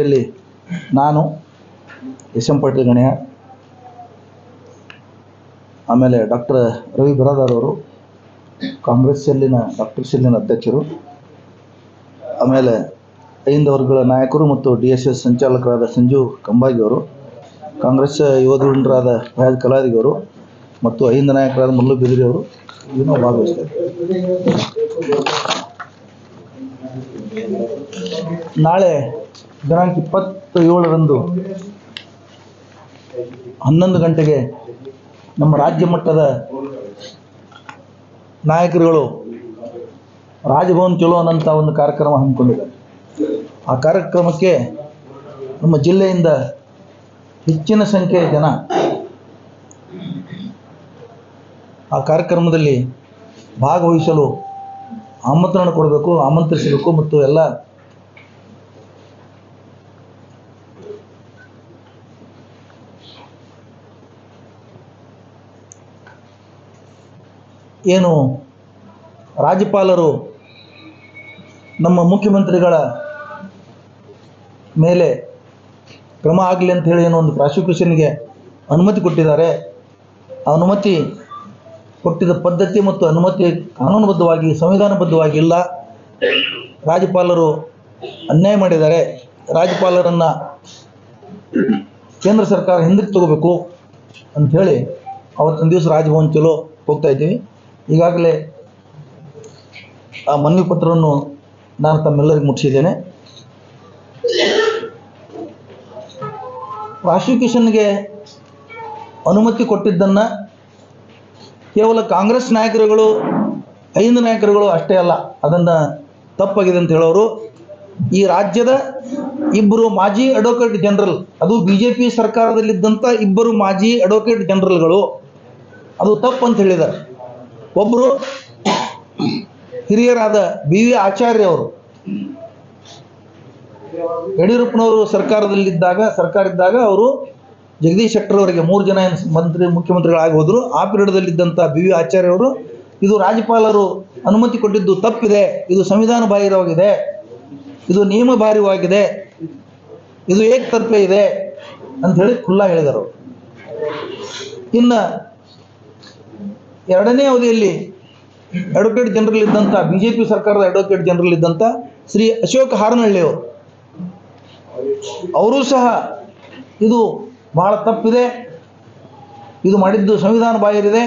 ಯಲ್ಲಿ ನಾನು S M Patil ಗಣ್ಯ, ಆಮೇಲೆ ಡಾಕ್ಟರ್ ರವಿ ಬಿರಾದಾರ್ ಅವರು, ಕಾಂಗ್ರೆಸ್ ಸೆಲ್ಲಿನ ಡಾಕ್ಟರ್ ಸೆಲ್ಲಿನ ಅಧ್ಯಕ್ಷರು, ಆಮೇಲೆ ಐಂದ ವರ್ಗಗಳ ನಾಯಕರು ಮತ್ತು ಡಿ ಎಸ್ ಎಸ್ ಸಂಚಾಲಕರಾದ ಸಂಜು ಕಂಬಾಗಿ ಅವರು, ಕಾಂಗ್ರೆಸ್ ಯುವಧುಂಡರಾದ ಫಯಾಜ್ ಕಲಾದಿಗ್ ಅವರು ಮತ್ತು ಐಂದ ನಾಯಕರಾದ ಮಲ್ಲು ಬಿದಿರಿ ಅವರು ಇದನ್ನು ಭಾಗವಹಿಸ್ತಾರೆ. ನಾಳೆ ದಿನಾಂಕ ಇಪ್ಪತ್ತ ಏಳರಂದು ಹನ್ನೊಂದು ಗಂಟೆಗೆ ನಮ್ಮ ರಾಜ್ಯ ಮಟ್ಟದ ನಾಯಕರುಗಳು ರಾಜಭವನ್ ಚಲೋ ಅನ್ನೋಂಥ ಒಂದು ಕಾರ್ಯಕ್ರಮ ಹಮ್ಮಿಕೊಂಡಿದ್ದಾರೆ. ಆ ಕಾರ್ಯಕ್ರಮಕ್ಕೆ ನಮ್ಮ ಜಿಲ್ಲೆಯಿಂದ ಹೆಚ್ಚಿನ ಸಂಖ್ಯೆಯ ಜನ ಆ ಕಾರ್ಯಕ್ರಮದಲ್ಲಿ ಭಾಗವಹಿಸಲು ಆಮಂತ್ರಣ ಕೊಡಬೇಕು, ಆಮಂತ್ರಿಸಬೇಕು ಮತ್ತು ಎಲ್ಲ ಏನು ರಾಜ್ಯಪಾಲರು ನಮ್ಮ ಮುಖ್ಯಮಂತ್ರಿಗಳ ಮೇಲೆ ಕ್ರಮ ಆಗಲಿ ಅಂತ ಹೇಳಿ ಏನೋ ಒಂದು ಪ್ರಾಸಿಕ್ಯೂಷನ್ಗೆ ಅನುಮತಿ ಕೊಟ್ಟಿದ್ದಾರೆ. ಅನುಮತಿ ಕೊಟ್ಟಿದ ಪದ್ಧತಿ ಮತ್ತು ಅನುಮತಿ ಕಾನೂನುಬದ್ಧವಾಗಿ ಸಂವಿಧಾನಬದ್ಧವಾಗಿ ಇಲ್ಲ ರಾಜ್ಯಪಾಲರು ಅನ್ಯಾಯ ಮಾಡಿದ್ದಾರೆ. ರಾಜ್ಯಪಾಲರನ್ನು ಕೇಂದ್ರ ಸರ್ಕಾರ ಹಿಂದಕ್ಕೆ ತಗೋಬೇಕು ಅಂಥೇಳಿ ಅವತ್ತಿನ ದಿವಸ ರಾಜಭವನ ಚಲೋ ಹೋಗ್ತಾ ಇದ್ದೀವಿ. ಈಗಾಗಲೇ ಆ ಮನವಿ ಪತ್ರವನ್ನು ನಾನು ತಮ್ಮೆಲ್ಲರಿಗೆ ಮುಟ್ಟಿಸಿದ್ದೇನೆ. ಪ್ರಾಸಿಕ್ಯೂಷನ್ಗೆ ಅನುಮತಿ ಕೊಟ್ಟಿದ್ದನ್ನು ಕೇವಲ ಕಾಂಗ್ರೆಸ್ ನಾಯಕರುಗಳು, ಐದು ನಾಯಕರುಗಳು ಅಷ್ಟೇ ಅಲ್ಲ, ಅದನ್ನು ತಪ್ಪಾಗಿದೆ ಅಂತ ಹೇಳೋರು. ಈ ರಾಜ್ಯದ ಇಬ್ಬರು ಮಾಜಿ ಅಡ್ವೊಕೇಟ್ ಜನರಲ್, ಅದು ಬಿ ಜೆ ಪಿ ಸರ್ಕಾರದಲ್ಲಿದ್ದಂಥ ಇಬ್ಬರು ಮಾಜಿ ಅಡ್ವೊಕೇಟ್ ಜನರಲ್ಗಳು. ಅದು ತಪ್ಪು ಅಂತ ಹೇಳಿದ್ದಾರೆ. ಒಬ್ಬರು ಹಿರಿಯರಾದ ಬಿ ವಿ ಆಚಾರ್ಯ ಅವರು. ಯಡಿಯೂರಪ್ಪನವರು ಸರ್ಕಾರದಲ್ಲಿದ್ದಾಗ ಸರ್ಕಾರ ಇದ್ದಾಗ ಅವರು ಜಗದೀಶ್ ಶೆಟ್ಟರ್ ಅವರಿಗೆ ಮೂರು ಜನ ಮಂತ್ರಿ, ಮುಖ್ಯಮಂತ್ರಿಗಳಾಗಿ ಹೋದರು. ಆ ಪೀರಿಯಡ್ದಲ್ಲಿದ್ದಂಥ ಬಿ ವಿ ಆಚಾರ್ಯ ಅವರು, ಇದು ರಾಜ್ಯಪಾಲರು ಅನುಮತಿ ಕೊಟ್ಟಿದ್ದು ತಪ್ಪಿದೆ. ಇದು ಸಂವಿಧಾನ ಬಾಹಿರವಾಗಿದೆ ಇದು ನಿಯಮ ಬಾಹಿರವಾಗಿದೆ ಇದು ಏಕತರ್ಫೆ ಇದೆ ಅಂತ ಹೇಳಿ ಖುಲ್ಲಾ ಹೇಳಿದರು. ಇನ್ನು ಎರಡನೇ ಅವಧಿಯಲ್ಲಿ ಅಡ್ವೊಕೇಟ್ ಜನರಲ್ ಇದ್ದಂಥ ಬಿ ಜೆ ಪಿ ಸರ್ಕಾರದ ಅಡ್ವೊಕೇಟ್ ಜನರಲ್ ಇದ್ದಂಥ ಶ್ರೀ ಅಶೋಕ್ ಹಾರನಹಳ್ಳಿ ಅವರು ಅವರೂ ಸಹ ಇದು ಬಹಳ ತಪ್ಪಿದೆ. ಇದು ಮಾಡಿದ್ದು ಸಂವಿಧಾನ ಬಾಹಿರಿದೆ.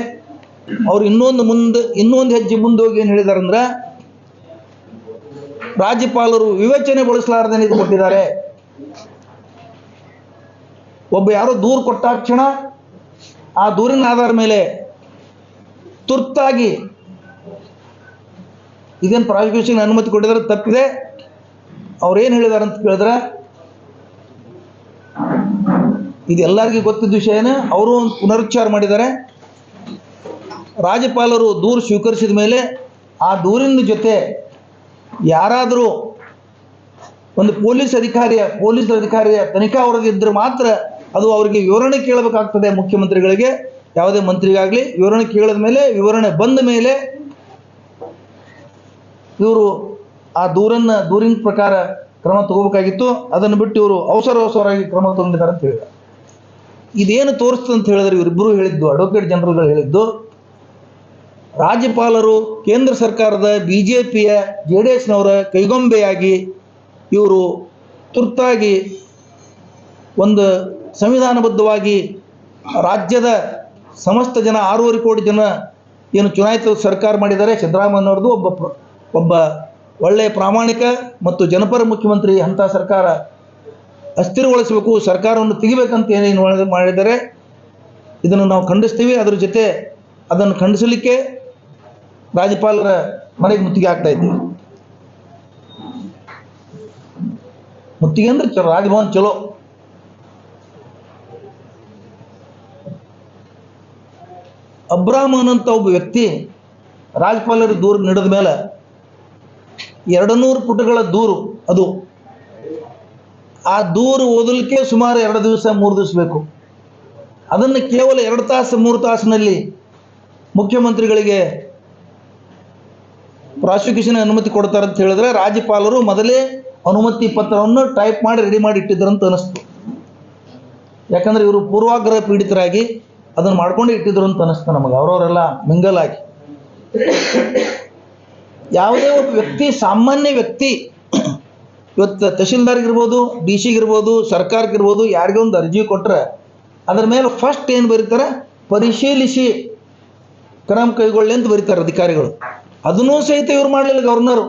ಅವರು ಇನ್ನೊಂದು ಮುಂದೆ, ಇನ್ನೊಂದು ಹೆಜ್ಜೆ ಮುಂದೆ ಹೋಗಿ ಏನು ಹೇಳಿದ್ದಾರೆ ಅಂದ್ರೆ ರಾಜ್ಯಪಾಲರು ವಿವೇಚನೆಗೊಳಿಸಲಾರದೆ ಇದು ಕೊಟ್ಟಿದ್ದಾರೆ. ಒಬ್ಬ ಯಾರೋ ದೂರು ಕೊಟ್ಟಾಕ್ಷಣ, ಆ ದೂರಿನ ಆಧಾರ ಮೇಲೆ ತುರ್ತಾಗಿ. ಇದೇನು ಪ್ರಾಸಿಕ್ಯೂಷನ್ ಅನುಮತಿ ಕೊಟ್ಟಿದ್ರೆ ತಪ್ಪಿದೆ. ಅವ್ರೇನು ಹೇಳಿದಾರೆ ಅಂತ ಕೇಳಿದ್ರೆ, ಇದು ಎಲ್ಲರಿಗೂ ಗೊತ್ತಿದ್ದ ವಿಷಯನ ಅವರು ಪುನರುಚ್ಚಾರ ಮಾಡಿದ್ದಾರೆ. ರಾಜ್ಯಪಾಲರು ದೂರು ಸ್ವೀಕರಿಸಿದ ಮೇಲೆ ಆ ದೂರಿನ ಜೊತೆ ಯಾರಾದರೂ ಒಂದು ಪೊಲೀಸ್ ಅಧಿಕಾರಿಯ ಪೊಲೀಸ್ ಅಧಿಕಾರಿಯ ತನಿಖಾ ವರದಿ ಇದ್ದರೆ ಮಾತ್ರ ಅದು ಅವರಿಗೆ ವಿವರಣೆ ಕೇಳಬೇಕಾಗ್ತದೆ ಮುಖ್ಯಮಂತ್ರಿಗಳಿಗೆ. ಯಾವುದೇ ಮಂತ್ರಿಗಾಗಲಿ ವಿವರಣೆ ಕೇಳಿದ ಮೇಲೆ, ವಿವರಣೆ ಬಂದ ಮೇಲೆ ಇವರು ಆ ದೂರನ್ನ, ದೂರಿನ ಪ್ರಕಾರ ಕ್ರಮ ತಗೋಬೇಕಾಗಿತ್ತು. ಅದನ್ನು ಬಿಟ್ಟು ಇವರು ಅವಸರ ಅವಸರವಾಗಿ ಕ್ರಮ ತಗೊಂಡಿದ್ದಾರೆ ಅಂತ ಹೇಳಿದ ಇದೇನು ತೋರಿಸ್ತದೆ ಅಂತ ಹೇಳಿದ್ರೆ ಇವರಿಬ್ಬರು ಹೇಳಿದ್ದು ಅಡ್ವೊಕೇಟ್ ಜನರಲ್ಗಳು ಹೇಳಿದ್ದು, ರಾಜ್ಯಪಾಲರು ಕೇಂದ್ರ ಸರ್ಕಾರದ ಬಿ ಜೆ ಪಿಯ ಜೆ ಡಿ ಎಸ್ನವರ ಕೈಗೊಂಬೆಯಾಗಿ ಇವರು ತುರ್ತಾಗಿ ಒಂದು ಸಂವಿಧಾನಬದ್ಧವಾಗಿ ರಾಜ್ಯದ ಸಮಸ್ತ ಜನ ಆರೂವರೆ ಕೋಟಿ ಜನ ಏನು ಚುನಾಯಿತ ಸರ್ಕಾರ ಮಾಡಿದ್ದಾರೆ, ಸಿದ್ದರಾಮಯ್ಯನವ್ರದ್ದು ಒಬ್ಬ ಒಬ್ಬ ಒಳ್ಳೆಯ ಪ್ರಾಮಾಣಿಕ ಮತ್ತು ಜನಪರ ಮುಖ್ಯಮಂತ್ರಿ ಅಂಥ ಸರ್ಕಾರ ಅಸ್ಥಿರಗೊಳಿಸಬೇಕು, ಸರ್ಕಾರವನ್ನು ತೆಗಿಬೇಕಂತ ಏನೇನು ಮಾಡ್- ಮಾಡಿದ್ದಾರೆ, ಇದನ್ನು ನಾವು ಖಂಡಿಸ್ತೀವಿ. ಅದರ ಜೊತೆ ಅದನ್ನು ಖಂಡಿಸಲಿಕ್ಕೆ ರಾಜ್ಯಪಾಲರ ಮನೆಗೆ ಮುತ್ತಿಗೆ ಆಗ್ತಾ ಇದ್ದೀವಿ. ಮುತ್ತಿಗೆ ಅಂದ್ರೆ ರಾಜಭವನ್ ಚಲೋ. ಅಬ್ರಾಹ್ಮನ್ ಅಂತ ಒಬ್ಬ ವ್ಯಕ್ತಿ ರಾಜ್ಪಾಲರು ದೂರ ನಡೆದ ಮೇಲೆ ಎರಡು ನೂರು ಪುಟಗಳ ದೂರು ಅದು. ಆ ದೂರು ಓದಲಿಕ್ಕೆ ಸುಮಾರು ಎರಡು ದಿವಸ, ಮೂರು ದಿವಸ ಬೇಕು. ಅದನ್ನು ಕೇವಲ ಎರಡು ತಾಸು, ಮೂರು ತಾಸಿನಲ್ಲಿ ಮುಖ್ಯಮಂತ್ರಿಗಳಿಗೆ ಪ್ರಾಸಿಕ್ಯೂಷನ್ ಅನುಮತಿ ಕೊಡ್ತಾರೆ ಅಂತ ಹೇಳಿದ್ರೆ ರಾಜ್ಯಪಾಲರು ಮೊದಲೇ ಅನುಮತಿ ಪತ್ರವನ್ನು ಟೈಪ್ ಮಾಡಿ ರೆಡಿ ಮಾಡಿ ಇಟ್ಟಿದ್ರಂತ ಅನಿಸ್ತು. ಯಾಕಂದ್ರೆ ಇವರು ಪೂರ್ವಾಗ್ರಹ ಪೀಡಿತರಾಗಿ ಅದನ್ನು ಮಾಡ್ಕೊಂಡು ಇಟ್ಟಿದ್ರು ಅಂತ ಅನಿಸ್ತು ನಮಗೆ. ಅವರವರೆಲ್ಲ ಮಿಂಗಲ್ ಆಗಿ. ಯಾವುದೇ ಒಬ್ಬ ವ್ಯಕ್ತಿ, ಸಾಮಾನ್ಯ ವ್ಯಕ್ತಿ, ಇವತ್ತು ತಹಶೀಲ್ದಾರ್ಗಿರ್ಬೋದು, ಡಿ ಸಿಗಿರ್ಬೋದು ಸರ್ಕಾರಕ್ಕಿರ್ಬೋದು ಯಾರಿಗೇ ಒಂದು ಅರ್ಜಿ ಕೊಟ್ಟರೆ ಅದರ ಮೇಲೆ ಫಸ್ಟ್ ಏನು ಬರೀತಾರೆ? ಪರಿಶೀಲಿಸಿ ಕ್ರಮ ಕೈಗೊಳ್ಳಿ ಅಂತ ಬರೀತಾರೆ ಅಧಿಕಾರಿಗಳು. ಅದನ್ನೂ ಸಹಿತ ಇವ್ರು ಮಾಡಲಿಲ್ಲ ಗವರ್ನರು.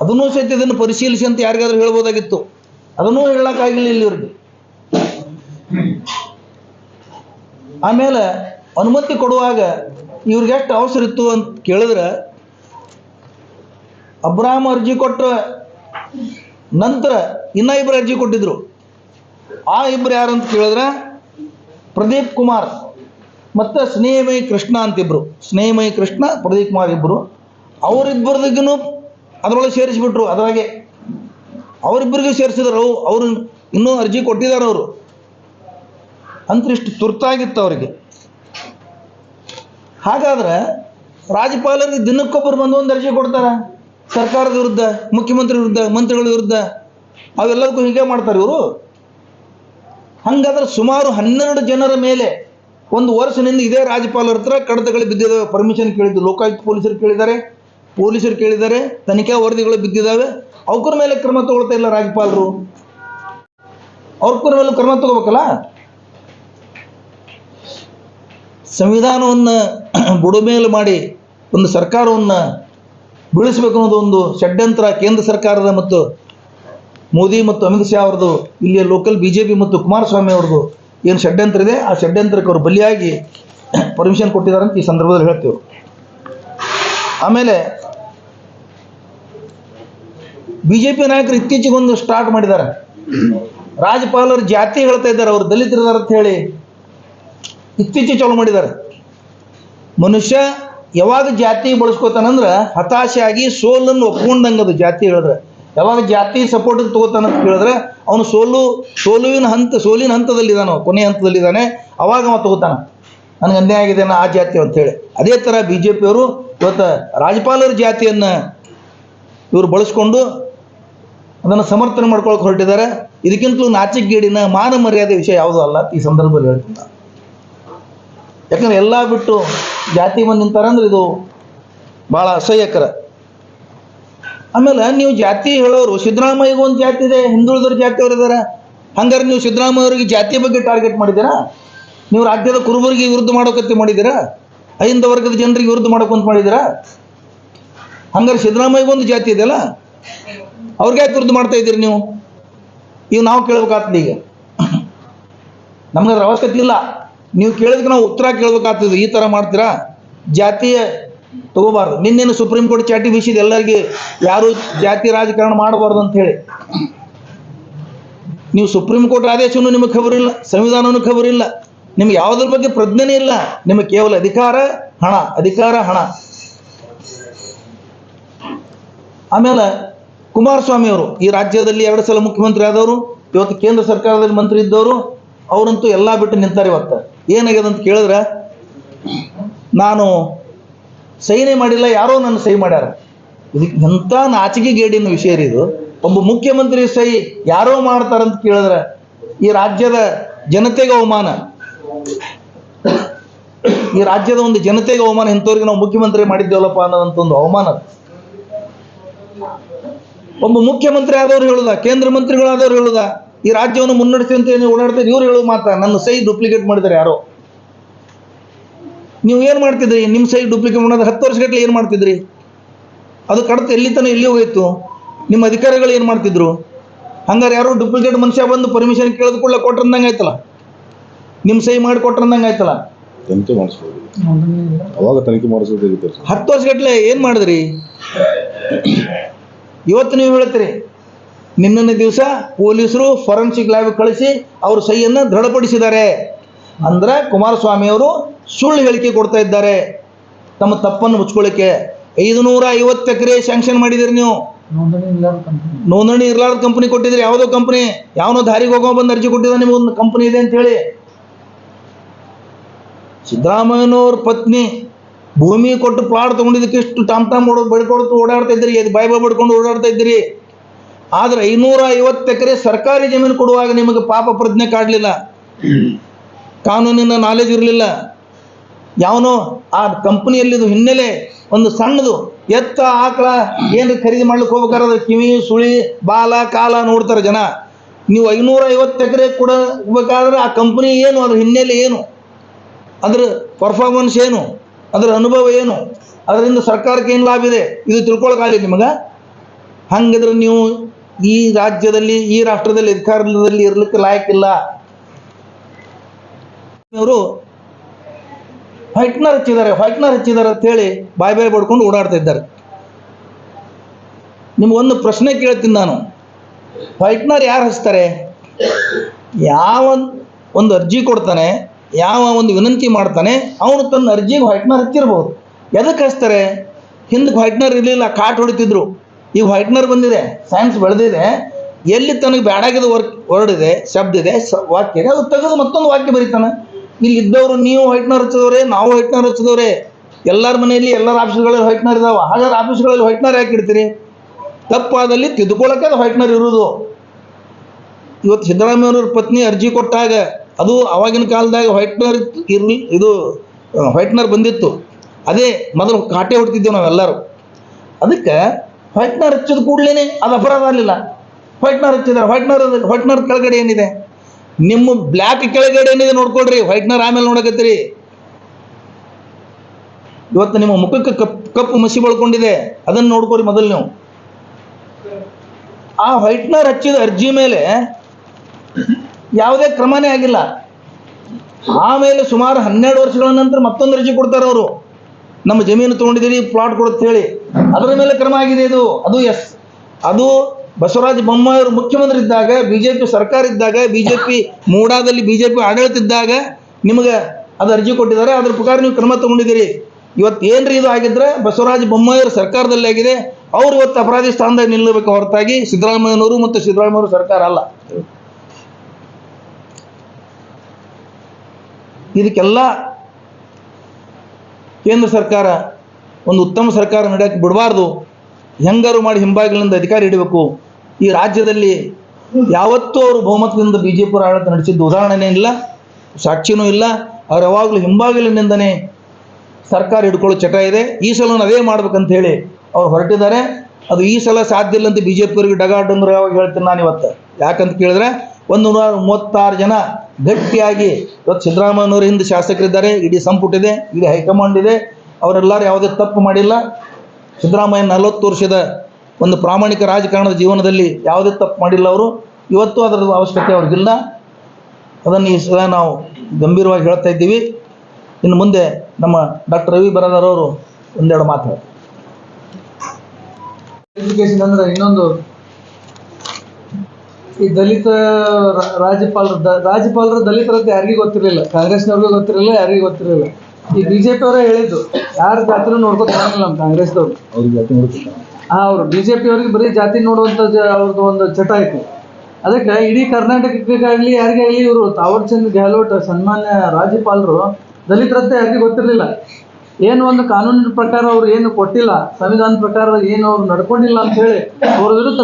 ಅದನ್ನೂ ಸಹಿತ ಇದನ್ನು ಪರಿಶೀಲಿಸಿ ಅಂತ ಯಾರಿಗಾದ್ರೂ ಹೇಳ್ಬೋದಾಗಿತ್ತು. ಅದನ್ನೂ ಹೇಳಕ್ಕಾಗಿಲ್ಲ ಇಲ್ಲಿ ಇವ್ರಿಗೆ. ಆಮೇಲೆ ಅನುಮತಿ ಕೊಡುವಾಗ ಇವ್ರಿಗೆ ಎಷ್ಟು ಅವಸರ ಇತ್ತು ಅಂತ ಕೇಳಿದ್ರೆ ಅಬ್ರಾಹ್ಮ ಅರ್ಜಿ ಕೊಟ್ಟ ನಂತರ ಇನ್ನ ಇಬ್ಬರು ಅರ್ಜಿ ಕೊಟ್ಟಿದ್ರು. ಆ ಇಬ್ಬರು ಯಾರು ಅಂತ ಕೇಳಿದ್ರೆ, ಪ್ರದೀಪ್ ಕುಮಾರ್ ಮತ್ತು ಸ್ನೇಹಮಯಿ ಕೃಷ್ಣ ಅಂತಿಬ್ರು. ಸ್ನೇಹಮಯಿ ಕೃಷ್ಣ, ಪ್ರದೀಪ್ ಕುಮಾರ್ ಇಬ್ಬರು ಅವರಿಬ್ಬರದಿಗೂ ಅದರೊಳಗೆ ಸೇರಿಸಿಬಿಟ್ರು, ಅದರಾಗೆ. ಅವರಿಬ್ಬರಿಗೂ ಸೇರಿಸಿದ್ರು, ಅವು ಅವರು ಇನ್ನೂ ಅರ್ಜಿ ಕೊಟ್ಟಿದ್ದಾರೆ ಅವರು. ಅಂತರಿಷ್ಟು ತುರ್ತಾಗಿತ್ತು ಅವರಿಗೆ. ಹಾಗಾದ್ರೆ ರಾಜ್ಯಪಾಲರಿಗೆ ದಿನಕ್ಕೊಬ್ಬರು ಬಂದು ಒಂದು ಅರ್ಜಿ ಕೊಡ್ತಾರೆ? ಸರ್ಕಾರದ ವಿರುದ್ಧ, ಮುಖ್ಯಮಂತ್ರಿ ವಿರುದ್ಧ, ಮಂತ್ರಿಗಳ ವಿರುದ್ಧ? ಅವೆಲ್ಲದಕ್ಕೂ ಹೀಗೆ ಮಾಡ್ತಾರೆ ಇವರು. ಹಂಗಾದ್ರೆ ಸುಮಾರು ಹನ್ನೆರಡು ಜನರ ಮೇಲೆ ಒಂದು ವರ್ಷದಿಂದ ಇದೇ ರಾಜ್ಯಪಾಲರ ಹತ್ರ ಕಡತಗಳು ಬಿದ್ದಿದ್ದಾವೆ. ಪರ್ಮಿಷನ್ ಕೇಳಿದ್ದು ಲೋಕಾಯುಕ್ತ ಪೊಲೀಸರು ಕೇಳಿದ್ದಾರೆ. ಪೊಲೀಸರು ಕೇಳಿದ್ದಾರೆ. ತನಿಖಾ ವರದಿಗಳು ಬಿದ್ದಿದ್ದಾವೆ. ಅವ್ರ ಮೇಲೆ ಕ್ರಮ ತಗೊಳ್ತಾ ಇಲ್ಲ ರಾಜ್ಯಪಾಲರು. ಅವ್ರ ಮೇಲೆ ಕ್ರಮ ತಗೋಬೇಕಲ್ಲ? ಸಂವಿಧಾನವನ್ನು ಬುಡಮೇಲು ಮಾಡಿ ಒಂದು ಸರ್ಕಾರವನ್ನು ಬೀಳಿಸಬೇಕು ಅನ್ನೋದು ಒಂದು ಷಡ್ಯಂತ್ರ ಕೇಂದ್ರ ಸರ್ಕಾರದ ಮತ್ತು ಮೋದಿ ಮತ್ತು ಅಮಿತ್ ಶಾ ಅವ್ರದ್ದು, ಇಲ್ಲಿಯ ಲೋಕಲ್ ಬಿ ಜೆ ಪಿ ಮತ್ತು ಕುಮಾರಸ್ವಾಮಿ ಅವ್ರದ್ದು ಏನು ಷಡ್ಯಂತ್ರ ಇದೆ, ಆ ಷಡ್ಯಂತ್ರಕ್ಕೆ ಅವರು ಬಲಿಯಾಗಿ ಪರ್ಮಿಷನ್ ಕೊಟ್ಟಿದ್ದಾರೆ ಅಂತ ಈ ಸಂದರ್ಭದಲ್ಲಿ ಹೇಳ್ತೇವೆ. ಆಮೇಲೆ ಬಿ ಜೆ ಪಿ ನಾಯಕರು ಇತ್ತೀಚೆಗೆ ಒಂದು ಸ್ಟಾರ್ಟ್ ಮಾಡಿದ್ದಾರೆ. ರಾಜ್ಯಪಾಲರು ಜಾತಿ ಹೇಳ್ತಾ ಇದ್ದಾರೆ, ಅವರು ದಲಿತರಿದ್ದಾರೆ ಅಂತ ಹೇಳಿ ಇತ್ತೀಚೆಗೆ ಚಾಲು ಮಾಡಿದ್ದಾರೆ. ಮನುಷ್ಯ ಯಾವಾಗ ಜಾತಿ ಬಳಸ್ಕೋತಾನಂದ್ರೆ ಹತಾಶೆಯಾಗಿ ಸೋಲನ್ನು ಒಪ್ಕೊಂಡಂಗೆ ಅದು ಜಾತಿ ಹೇಳಿದ್ರೆ. ಯಾವಾಗ ಜಾತಿ ಸಪೋರ್ಟ್ ತಗೋತಾನ ಅಂತ ಹೇಳಿದ್ರೆ ಅವನು ಸೋಲು, ಸೋಲುವಿನ ಹಂತ, ಸೋಲಿನ ಹಂತದಲ್ಲಿದ್ದಾನೆ ಕೊನೆ ಹಂತದಲ್ಲಿದ್ದಾನೆ ಅವಾಗ ಅವ ತಗೋತಾನ. ನನಗೆ ಅನ್ಯಾಯ ಆಗಿದೆ ಆ ಜಾತಿ ಅಂತೇಳಿ ಅದೇ ಥರ ಬಿ ಜೆ ಪಿಯವರು ಇವತ್ತು ರಾಜ್ಯಪಾಲರ ಜಾತಿಯನ್ನು ಇವರು ಬಳಸ್ಕೊಂಡು ಅದನ್ನು ಸಮರ್ಥನೆ ಮಾಡ್ಕೊಳಕ್ಕೆ ಹೊರಟಿದ್ದಾರೆ. ಇದಕ್ಕಿಂತಲೂ ನಾಚಿಕೆಗೇಡಿನ ಮಾನ ಮರ್ಯಾದೆ ವಿಷಯ ಯಾವುದೂ ಅಲ್ಲ ಈ ಸಂದರ್ಭದಲ್ಲಿ ಹೇಳ್ತೀನಿ. ಯಾಕಂದ್ರೆ ಎಲ್ಲ ಬಿಟ್ಟು ಜಾತಿ ಬಂದು ನಿಂತಾರಂದ್ರೆ ಇದು ಭಾಳ ಅಸಹ್ಯಕರ. ಆಮೇಲೆ ನೀವು ಜಾತಿ ಹೇಳೋರು, ಸಿದ್ದರಾಮಯ್ಯಗೂ ಒಂದು ಜಾತಿ ಇದೆ ಹಿಂದುಳಿದ್ರ ಜಾತಿ ಇದ್ದಾರೆ ಹಂಗಾರೆ ನೀವು ಸಿದ್ದರಾಮಯ್ಯ ಜಾತಿ ಬಗ್ಗೆ ಟಾರ್ಗೆಟ್ ಮಾಡಿದ್ದೀರಾ? ನೀವು ರಾಜ್ಯದ ಕುರುಬರಿಗೆ ವಿರುದ್ಧ ಮಾಡೋಕಂತ ಮಾಡಿದ್ದೀರಾ? ಐಂದ ವರ್ಗದ ಜನರಿಗೆ ವಿರುದ್ಧ ಮಾಡೋಕಂತ ಮಾಡಿದ್ದೀರಾ? ಹಂಗಾರೆ ಸಿದ್ದರಾಮಯ್ಯಗೂ ಒಂದು ಜಾತಿ ಇದೆಯಲ್ಲ, ಅವ್ರಿಗೆ ಯಾಕೆ ವಿರುದ್ಧ ಮಾಡ್ತಾ ಇದ್ದೀರಿ ನೀವು? ಈಗ ನಾವು ಕೇಳ್ಬೇಕಾಗ್ತದೆ ಈಗ. ನಮ್ಗೆ ಅವಶ್ಯಕತೆ ಇಲ್ಲ. ನೀವು ಕೇಳಿದಕ್ಕೆ ನಾವು ಉತ್ತರ ಕೇಳಬೇಕಾಗ್ತದೆ. ಈ ಥರ ಮಾಡ್ತೀರಾ? ಜಾತಿಯ ತಗೋಬಾರ್ದು. ನಿನ್ನೇನು ಸುಪ್ರೀಂ ಕೋರ್ಟ್ ಚಾಟಿ ಬೀಸಿದ. ಎಲ್ಲರಿಗೆ ಯಾರು ಜಾತಿ ರಾಜಕಾರಣ ಮಾಡಬಾರ್ದು ಅಂತ ಹೇಳಿ. ನೀವು ಸುಪ್ರೀಂ ಕೋರ್ಟ್ ಆದೇಶವನ್ನು ನಿಮಗೆ ಖಬರಿಲ್ಲ, ಸಂವಿಧಾನವನ್ನು ಖಬರಿಲ್ಲ, ನಿಮ್ಗೆ ಯಾವುದ್ರ ಬಗ್ಗೆ ಪ್ರಜ್ಞೆನೇ ಇಲ್ಲ. ನಿಮಗೆ ಕೇವಲ ಅಧಿಕಾರ, ಹಣ ಅಧಿಕಾರ, ಹಣ. ಆಮೇಲೆ ಕುಮಾರಸ್ವಾಮಿ ಅವರು, ಈ ರಾಜ್ಯದಲ್ಲಿ ಎರಡು ಸಲ ಮುಖ್ಯಮಂತ್ರಿ ಆದವರು, ಇವತ್ತು ಕೇಂದ್ರ ಸರ್ಕಾರದಲ್ಲಿ ಮಂತ್ರಿ ಇದ್ದವರು, ಅವರಂತೂ ಎಲ್ಲ ಬಿಟ್ಟು ನಿಂತಾರೆ ಇವತ್ತು. ಏನಾಗ್ಯದ ಅಂತ ಕೇಳಿದ್ರೆ? ನಾನು ಸೈನೆ ಮಾಡಿಲ್ಲ, ಯಾರೋ ನನ್ನ ಸಹಿ ಮಾಡ್ಯಾರ. ಇದಕ್ಕೆ ಎಂಥ ನಾಚಿಕೆ ಗೇಡಿನ ವಿಷಯ ರೀ ಇದು. ಒಬ್ಬ ಮುಖ್ಯಮಂತ್ರಿ ಸಹಿ ಯಾರೋ ಮಾಡ್ತಾರಂತ ಕೇಳಿದ್ರೆ. ಈ ರಾಜ್ಯದ ಜನತೆಗೆ ಅವಮಾನ. ಈ ರಾಜ್ಯದ ಒಂದು ಜನತೆಗೆ ಅವಮಾನ, ಇಂಥವ್ರಿಗೆ ನಾವು ಮುಖ್ಯಮಂತ್ರಿ ಮಾಡಿದ್ದೇವಲ್ಲಪ್ಪ ಅನ್ನೋದಂತ ಒಂದು ಅವಮಾನ. ಒಬ್ಬ ಮುಖ್ಯಮಂತ್ರಿ ಆದವ್ರು ಹೇಳುದ, ಕೇಂದ್ರ ಮಂತ್ರಿಗಳಾದವ್ರು ಹೇಳುದ ಈ ರಾಜ್ಯವನ್ನು ಮುನ್ನಡೆಸಿ ಅಂತ ಏನು ಓಡಾಡ್ತಾರೆ ಇವ್ರು ಹೇಳೋ ಮಾತ್ರ ನನ್ನ ಸೈ ಡೂಪ್ಲಿಕೇಟ್ ಮಾಡಿದ್ದಾರೆ ಯಾರೋ. ನೀವು ಏನು ಮಾಡ್ತಿದ್ರಿ? ನಿಮ್ಮ ಸೈ ಡೂಪ್ಲಿಕೇಟ್ ಮಾಡೋದು ಹತ್ತು ವರ್ಷಗಟ್ಟಲೆ ಏನು ಮಾಡ್ತಿದ್ರಿ? ಅದು ಕಡತ ಎಲ್ಲಿ ತನಕ ಎಲ್ಲಿ ಹೋಗಿತ್ತು ನಿಮ್ಮ ಅಧಿಕಾರಿಗಳು ಏನು ಮಾಡ್ತಿದ್ರು? ಹಂಗಾರೆ ಯಾರು ಡೂಪ್ಲಿಕೇಟ್ ಮನುಷ್ಯ ಬಂದು ಪರ್ಮಿಷನ್ ಕೇಳಿದ ಕೂಡಲೇ ಕೊಟ್ರಂದಂಗೆ ಆಯ್ತಲ್ಲ? ನಿಮ್ಮ ಸೈ ಮಾಡಿ ಕೊಟ್ರಂದಂಗೆ ಆಯ್ತಲ್ಲ? ತನಿಖೆ ಮಾಡಿಸ್ಬೋದು. ಅವಾಗ ತನಿಖೆ ಹತ್ತು ವರ್ಷಗಟ್ಟಲೆ ಏನು ಮಾಡಿದ್ರಿ? ಇವತ್ತು ನೀವು ಹೇಳ್ತೀರಿ ನಿನ್ನೆ ದಿವಸ ಪೊಲೀಸರು ಫೊರೆನ್ಸಿಕ್ ಲ್ಯಾಬ್ ಕಳಿಸಿ ಅವ್ರ ಸಹಿಯನ್ನು ದೃಢಪಡಿಸಿದ್ದಾರೆ. ಅಂದ್ರೆ ಕುಮಾರಸ್ವಾಮಿ ಅವರು ಸುಳ್ಳು ಹೇಳಿಕೆ ಕೊಡ್ತಾ ಇದ್ದಾರೆ. ತಮ್ಮ ತಪ್ಪನ್ನು ಮುಚ್ಕೊಳ್ಳಿಕ್ಕೆ. ಐದು ನೂರ ಐವತ್ತು ಎಕರೆ ಸ್ಯಾಂಕ್ಷನ್ ಮಾಡಿದಿರಿ ನೀವು. ನೋಂದಣಿ ಇರ್ಲಾರ್ದ ಕಂಪನಿ ಕೊಟ್ಟಿದ್ರಿ ಯಾವುದೋ ಕಂಪನಿ ಯಾವನೋ ದಾರಿಗೆ ಹೋಗೋ ಬಂದು ಅರ್ಜಿ ಕೊಟ್ಟಿದ್ದ ನಿಮ್ಗೆ ಒಂದು ಕಂಪನಿ ಇದೆ ಅಂತ ಹೇಳಿ. ಸಿದ್ದರಾಮಯ್ಯನವ್ರ ಪತ್ನಿ ಭೂಮಿ ಕೊಟ್ಟು ಪ್ಲಾಟ್ ತೊಗೊಂಡಿದ್ದಕ್ಕೆ ಇಷ್ಟು ಟಾಮ್ ಟಾಮ್ ಓಡೋ ಬಡ್ಕೊಡ್ತು ಓಡಾಡ್ತಾ ಇದ್ರಿ ಬಾಯ್ ಬಾಯ್ ಬಡ್ಕೊಂಡು ಓಡಾಡ್ತಾ ಇದ್ರಿ ಆದ್ರೆ ಐನೂರ ಐವತ್ತು ಎಕರೆ ಸರ್ಕಾರಿ ಜಮೀನು ಕೊಡುವಾಗ ನಿಮಗೆ ಪಾಪ ಪ್ರಜ್ಞೆ ಕಾಡಲಿಲ್ಲ. ಕಾನೂನಿನ ನಾಲೆಜ್ ಇರಲಿಲ್ಲ. ಯಾವನೋ ಆ ಕಂಪನಿಯಲ್ಲಿದು ಹಿನ್ನೆಲೆ ಒಂದು ಸಣ್ಣದು ಎತ್ತ, ಆಕಳ ಏನು ಖರೀದಿ ಮಾಡ್ಲಿಕ್ಕೆ ಹೋಗ್ಬೇಕಾದ್ರೆ ಕಿವಿ, ಸುಳಿ, ಬಾಲ, ಕಾಲ ನೋಡ್ತಾರೆ ಜನ. ನೀವು ಐನೂರ ಐವತ್ತು ಎಕರೆ ಕೊಡಬೇಕಾದ್ರೆ ಆ ಕಂಪನಿ ಏನು, ಅದ್ರ ಹಿನ್ನೆಲೆ ಏನು? ಅದ್ರ ಪರ್ಫಾರ್ಮೆನ್ಸ್ ಏನು? ಅದರ ಅನುಭವ ಏನು? ಅದರಿಂದ ಸರ್ಕಾರಕ್ಕೆ ಏನು ಲಾಭ ಇದೆ? ಇದು ತಿಳ್ಕೊಳಕಾಗಲಿ ನಿಮಗೆ? ಹಂಗಿದ್ರೆ ನೀವು ಈ ರಾಜ್ಯದಲ್ಲಿ, ಈ ರಾಷ್ಟ್ರದಲ್ಲಿ ಅಧಿಕಾರದಲ್ಲಿ ಇರ್ಲಿಕ್ಕೆ ಲಾಯಕ್ಕಿಲ್ಲ. ಅವರು ವೈಟ್ನರ್ ಹಚ್ಚಿದ್ದಾರೆ ವೈಟ್ನರ್ ಹಚ್ಚಿದ್ದಾರೆ ಅಂತೇಳಿ ಬಾಯ್ ಬಾಯ್ ಬಡ್ಕೊಂಡು ಓಡಾಡ್ತಾ ಇದ್ದಾರೆ. ನಿಮ್ಗೊಂದು ಪ್ರಶ್ನೆ ಕೇಳ್ತೀನಿ ನಾನು. ವೈಟ್ನರ್ ಯಾರು ಹಚ್ತಾರೆ? ಯಾವ ಒಂದು ಅರ್ಜಿ ಕೊಡ್ತಾನೆ, ಯಾವ ಒಂದು ವಿನಂತಿ ಮಾಡ್ತಾನೆ, ಅವನು ತನ್ನ ಅರ್ಜಿಗೆ ವೈಟ್ನರ್ ಹಚ್ಚಿರ್ಬೋದು. ಎದಕ್ಕೆ ಹಚ್ತಾರೆ? ಹಿಂದಕ್ಕೆ ವೈಟ್ನರ್ ಇರಲಿಲ್ಲ, ಕಾಟ್ ಹೊಡಿತಿದ್ರು. ಈಗ ವೈಟ್ನರ್ ಬಂದಿದೆ ಸೈನ್ಸ್ ಬೆಳೆದಿದೆ, ಎಲ್ಲಿ ತನಗೆ ಬ್ಯಾಡಾಗಿದ ವರ್ಕ್ ವರ್ಡ್ ಇದೆ, ಶಬ್ದ ಇದೆ ವಾಕ್ಯ ಇದೆ, ಅದು ತೆಗೆದು ಮತ್ತೊಂದು ವಾಕ್ಯ ಬರೀತಾನೆ. ಇಲ್ಲಿ ಇದ್ದವರು, ನೀವು ವೈಟ್ನರ್ ಹಚ್ಚಿದವ್ರೆ, ನಾವು ವೈಟ್ನರ್ ಹಚ್ಚಿದವ್ರೆ, ಎಲ್ಲರ ಮನೆಯಲ್ಲಿ ಎಲ್ಲರ ಆಫೀಸ್ಗಳಲ್ಲಿ ವೈಟ್ನರ್ ಇದಾವೆ, ಹಾಗಾದ್ರೆ ಆಫೀಸ್ಗಳಲ್ಲಿ ವೈಟ್ನರ್ ಯಾಕೆ ಇಡ್ತೀರಿ? ತಪ್ಪಾದಲ್ಲಿ ತಿದ್ದುಕೊಳ್ಳೋಕೆ ಅದು ವೈಟ್ನರ್ ಇರುವುದು. ಇವತ್ತು ಸಿದ್ದರಾಮಯ್ಯವ್ರ ಪತ್ನಿ ಅರ್ಜಿ ಕೊಟ್ಟಾಗ, ಅದು ಅವಾಗಿನ ಕಾಲದಾಗ ವೈಟ್ನರ್ ಇರ್ಲಿ, ಇದು, ವೈಟ್ನರ್ ಬಂದಿತ್ತು. ಅದೇ ಮೊದಲು ಕಾಟೆ ಹೊಡ್ತಿದ್ದೇವೆ ನಾವೆಲ್ಲರೂ. ಅದಕ್ಕೆ ವೈಟ್ನರ್ ಹಚ್ಚಿದ ಕೂಡಲೇ ಅದು ಅಪರಾಧ ಆಗಲಿಲ್ಲ. ವೈಟ್ನರ್ ಹಚ್ಚಿದ್ದಾರೆ ವೈಟ್ನರ್ ವೈಟ್ನರ್ ಕೆಳಗಡೆ ಏನಿದೆ? ನಿಮ್ಮ ಬ್ಲ್ಯಾಕ್ ಕೆಳಗಡೆ ಏನಿದೆ ನೋಡ್ಕೊಳ್ರಿ. ವೈಟ್ನರ್ ಆಮೇಲೆ ನೋಡಕತ್ತೀರಿ. ಇವತ್ತು ನಿಮ್ಮ ಮುಖಕ್ಕೆ ಕಪ್ ಕಪ್ಪು ಮಸಿ ಬಳ್ಕೊಂಡಿದೆ. ಅದನ್ನು ನೋಡ್ಕೊರಿ ಮೊದಲು ನೀವು. ಆ ವೈಟ್ನರ್ ಹಚ್ಚಿದ ಅರ್ಜಿ ಮೇಲೆ ಯಾವುದೇ ಕ್ರಮನೇ ಆಗಿಲ್ಲ. ಆಮೇಲೆ ಸುಮಾರು ಹನ್ನೆರಡು ವರ್ಷಗಳ ನಂತರ ಮತ್ತೊಂದು ಅರ್ಜಿ ಕೊಡ್ತಾರೆ ಅವರು. ನಮ್ಮ ಜಮೀನು ತಗೊಂಡಿದ್ದೀರಿ ಪ್ಲಾಟ್ ಕೊಡುತ್ತೆ ಹೇಳಿ. ಅದರ ಮೇಲೆ ಕ್ರಮ ಆಗಿದೆ ಇದು. ಅದು ಎಸ್ ಅದು ಬಸವರಾಜ ಬೊಮ್ಮಾಯಿ ಅವರು ಮುಖ್ಯಮಂತ್ರಿ ಇದ್ದಾಗ, ಬಿಜೆಪಿ ಸರ್ಕಾರ ಇದ್ದಾಗ ಬಿ ಜೆ ಪಿ ಮೂಡಾದಲ್ಲಿ ಬಿಜೆಪಿ ಆಡಳಿತ ಇದ್ದಾಗ ನಿಮಗೆ ಅದು ಅರ್ಜಿ ಕೊಟ್ಟಿದ್ದಾರೆ. ಅದ್ರ ಪ್ರಕಾರ ನೀವು ಕ್ರಮ ತಗೊಂಡಿದ್ದೀರಿ. ಇವತ್ತು ಏನ್ರಿ ಇದು ಆಗಿದ್ರೆ ಬಸವರಾಜ ಬೊಮ್ಮಾಯಿ ಅವ್ರ ಸರ್ಕಾರದಲ್ಲಿ ಆಗಿದೆ. ಅವ್ರು ಇವತ್ತು ಅಪರಾಧಿ ಸ್ಥಾನದಾಗ ನಿಲ್ಲಬೇಕು ಹೊರತಾಗಿ ಸಿದ್ದರಾಮಯ್ಯನವರು ಮತ್ತು ಸಿದ್ದರಾಮಯ್ಯವರು ಸರ್ಕಾರ ಅಲ್ಲ. ಇದಕ್ಕೆಲ್ಲ ಕೇಂದ್ರ ಸರ್ಕಾರ ಒಂದು ಉತ್ತಮ ಸರ್ಕಾರ ನಡೆಯಕ್ಕೆ ಬಿಡಬಾರ್ದು. ಹೆಂಗಾರು ಮಾಡಿ ಹಿಂಬಾಗಿಲಿಂದ ಅಧಿಕಾರ ಹಿಡಬೇಕು. ಈ ರಾಜ್ಯದಲ್ಲಿ ಯಾವತ್ತೂ ಅವರು ಬಹುಮತದಿಂದ ಬಿ ಜೆ ಪಿ ಆಡಳಿತ ನಡೆಸಿದ್ದು ಉದಾಹರಣೆನೇ ಇಲ್ಲ, ಸಾಕ್ಷಿನೂ ಇಲ್ಲ. ಅವ್ರು ಯಾವಾಗಲೂ ಹಿಂಬಾಗಿಲಿನಿಂದನೇ ಸರ್ಕಾರ ಹಿಡ್ಕೊಳ್ಳೋ ಚಟ ಇದೆ. ಈ ಸಲ ಅದೇ ಮಾಡ್ಬೇಕಂತ ಹೇಳಿ ಅವ್ರು ಹೊರಟಿದ್ದಾರೆ. ಅದು ಈ ಸಲ ಸಾಧ್ಯ ಇಲ್ಲ ಅಂತ ಬಿ ಜೆ ಪಿಯವರಿಗೆ ಡಗ ಯಾವಾಗ ಹೇಳ್ತೀನಿ ನಾನು ಇವತ್ತು ಯಾಕಂತ ಕೇಳಿದ್ರೆ ಒಂದು ನೂರ ಮೂವತ್ತಾರು ಜನ ಗಟ್ಟಿಯಾಗಿ. ಇವತ್ತು ಸಿದ್ದರಾಮಯ್ಯನವರ ಹಿಂದೆ ಶಾಸಕರಿದ್ದಾರೆ, ಇಡೀ ಸಂಪುಟ ಇದೆ, ಇಡೀ ಹೈಕಮಾಂಡ್ ಇದೆ. ಅವರೆಲ್ಲರೂ ಯಾವುದೇ ತಪ್ಪು ಮಾಡಿಲ್ಲ. ಸಿದ್ದರಾಮಯ್ಯ ನಲವತ್ತು ವರ್ಷದ ಒಂದು ಪ್ರಾಮಾಣಿಕ ರಾಜಕಾರಣದ ಜೀವನದಲ್ಲಿ ಯಾವುದೇ ತಪ್ಪು ಮಾಡಿಲ್ಲ ಅವರು. ಇವತ್ತು ಅದರ ಅವಶ್ಯಕತೆ ಅವ್ರಿಗಿಲ್ಲ. ಅದನ್ನು ಈ ಸಲ ನಾವು ಗಂಭೀರವಾಗಿ ಹೇಳ್ತಾ ಇದ್ದೀವಿ. ಇನ್ನು ಮುಂದೆ ನಮ್ಮ ಡಾಕ್ಟರ್ ರವಿ ಬರದಾರ್ ಅವರು ಒಂದೆರಡು ಮಾತು ಎಜುಕೇಶನ್ ಅಂದ್ರೆ ಇನ್ನೊಂದು ಈ ದಲಿತ ರಾಜ್ಯಪಾಲರು ರಾಜ್ಯಪಾಲರು ದಲಿತರಂತ ಯಾರಿಗೂ ಗೊತ್ತಿರಲಿಲ್ಲ. ಕಾಂಗ್ರೆಸ್ನವ್ರಿಗೂ ಗೊತ್ತಿರಲಿಲ್ಲ ಯಾರಿಗೂ ಗೊತ್ತಿರಲಿಲ್ಲ. ಈ ಬಿಜೆಪಿ ಅವರೇ ಹೇಳಿದ್ದು ಯಾರ ಜಾತಿನೂ ನೋಡ್ಕೊತ ನಮ್ಮ ಕಾಂಗ್ರೆಸ್ದವ್ರು ಹಾ ಅವರು ಬಿಜೆಪಿ ಅವ್ರಿಗೆ ಬರೀ ಜಾತಿ ನೋಡುವಂತ ಅವ್ರದ್ದು ಒಂದು ಚಟ ಐತಿ ಅದಕ್ಕೆ ಇಡೀ ಕರ್ನಾಟಕಕ್ಕಾಗಲಿ ಯಾರಿಗೇ ಆಗಲಿ ಇವರು ತಾವರ್ಚಂದ್ ಗೆಹ್ಲೋಟ್ ಸನ್ಮಾನ್ಯ ರಾಜ್ಯಪಾಲರು ದಲಿತರಂತೆ ಯಾರಿಗೂ ಗೊತ್ತಿರಲಿಲ್ಲ. ಏನು ಒಂದು ಕಾನೂನಿನ ಪ್ರಕಾರ ಅವ್ರು ಏನು ಕೊಟ್ಟಿಲ್ಲ ಸಂವಿಧಾನ ಪ್ರಕಾರ ಏನು ಅವ್ರು ನಡ್ಕೊಂಡಿಲ್ಲ ಅಂತ ಹೇಳಿ ಅವ್ರ ವಿರುದ್ಧ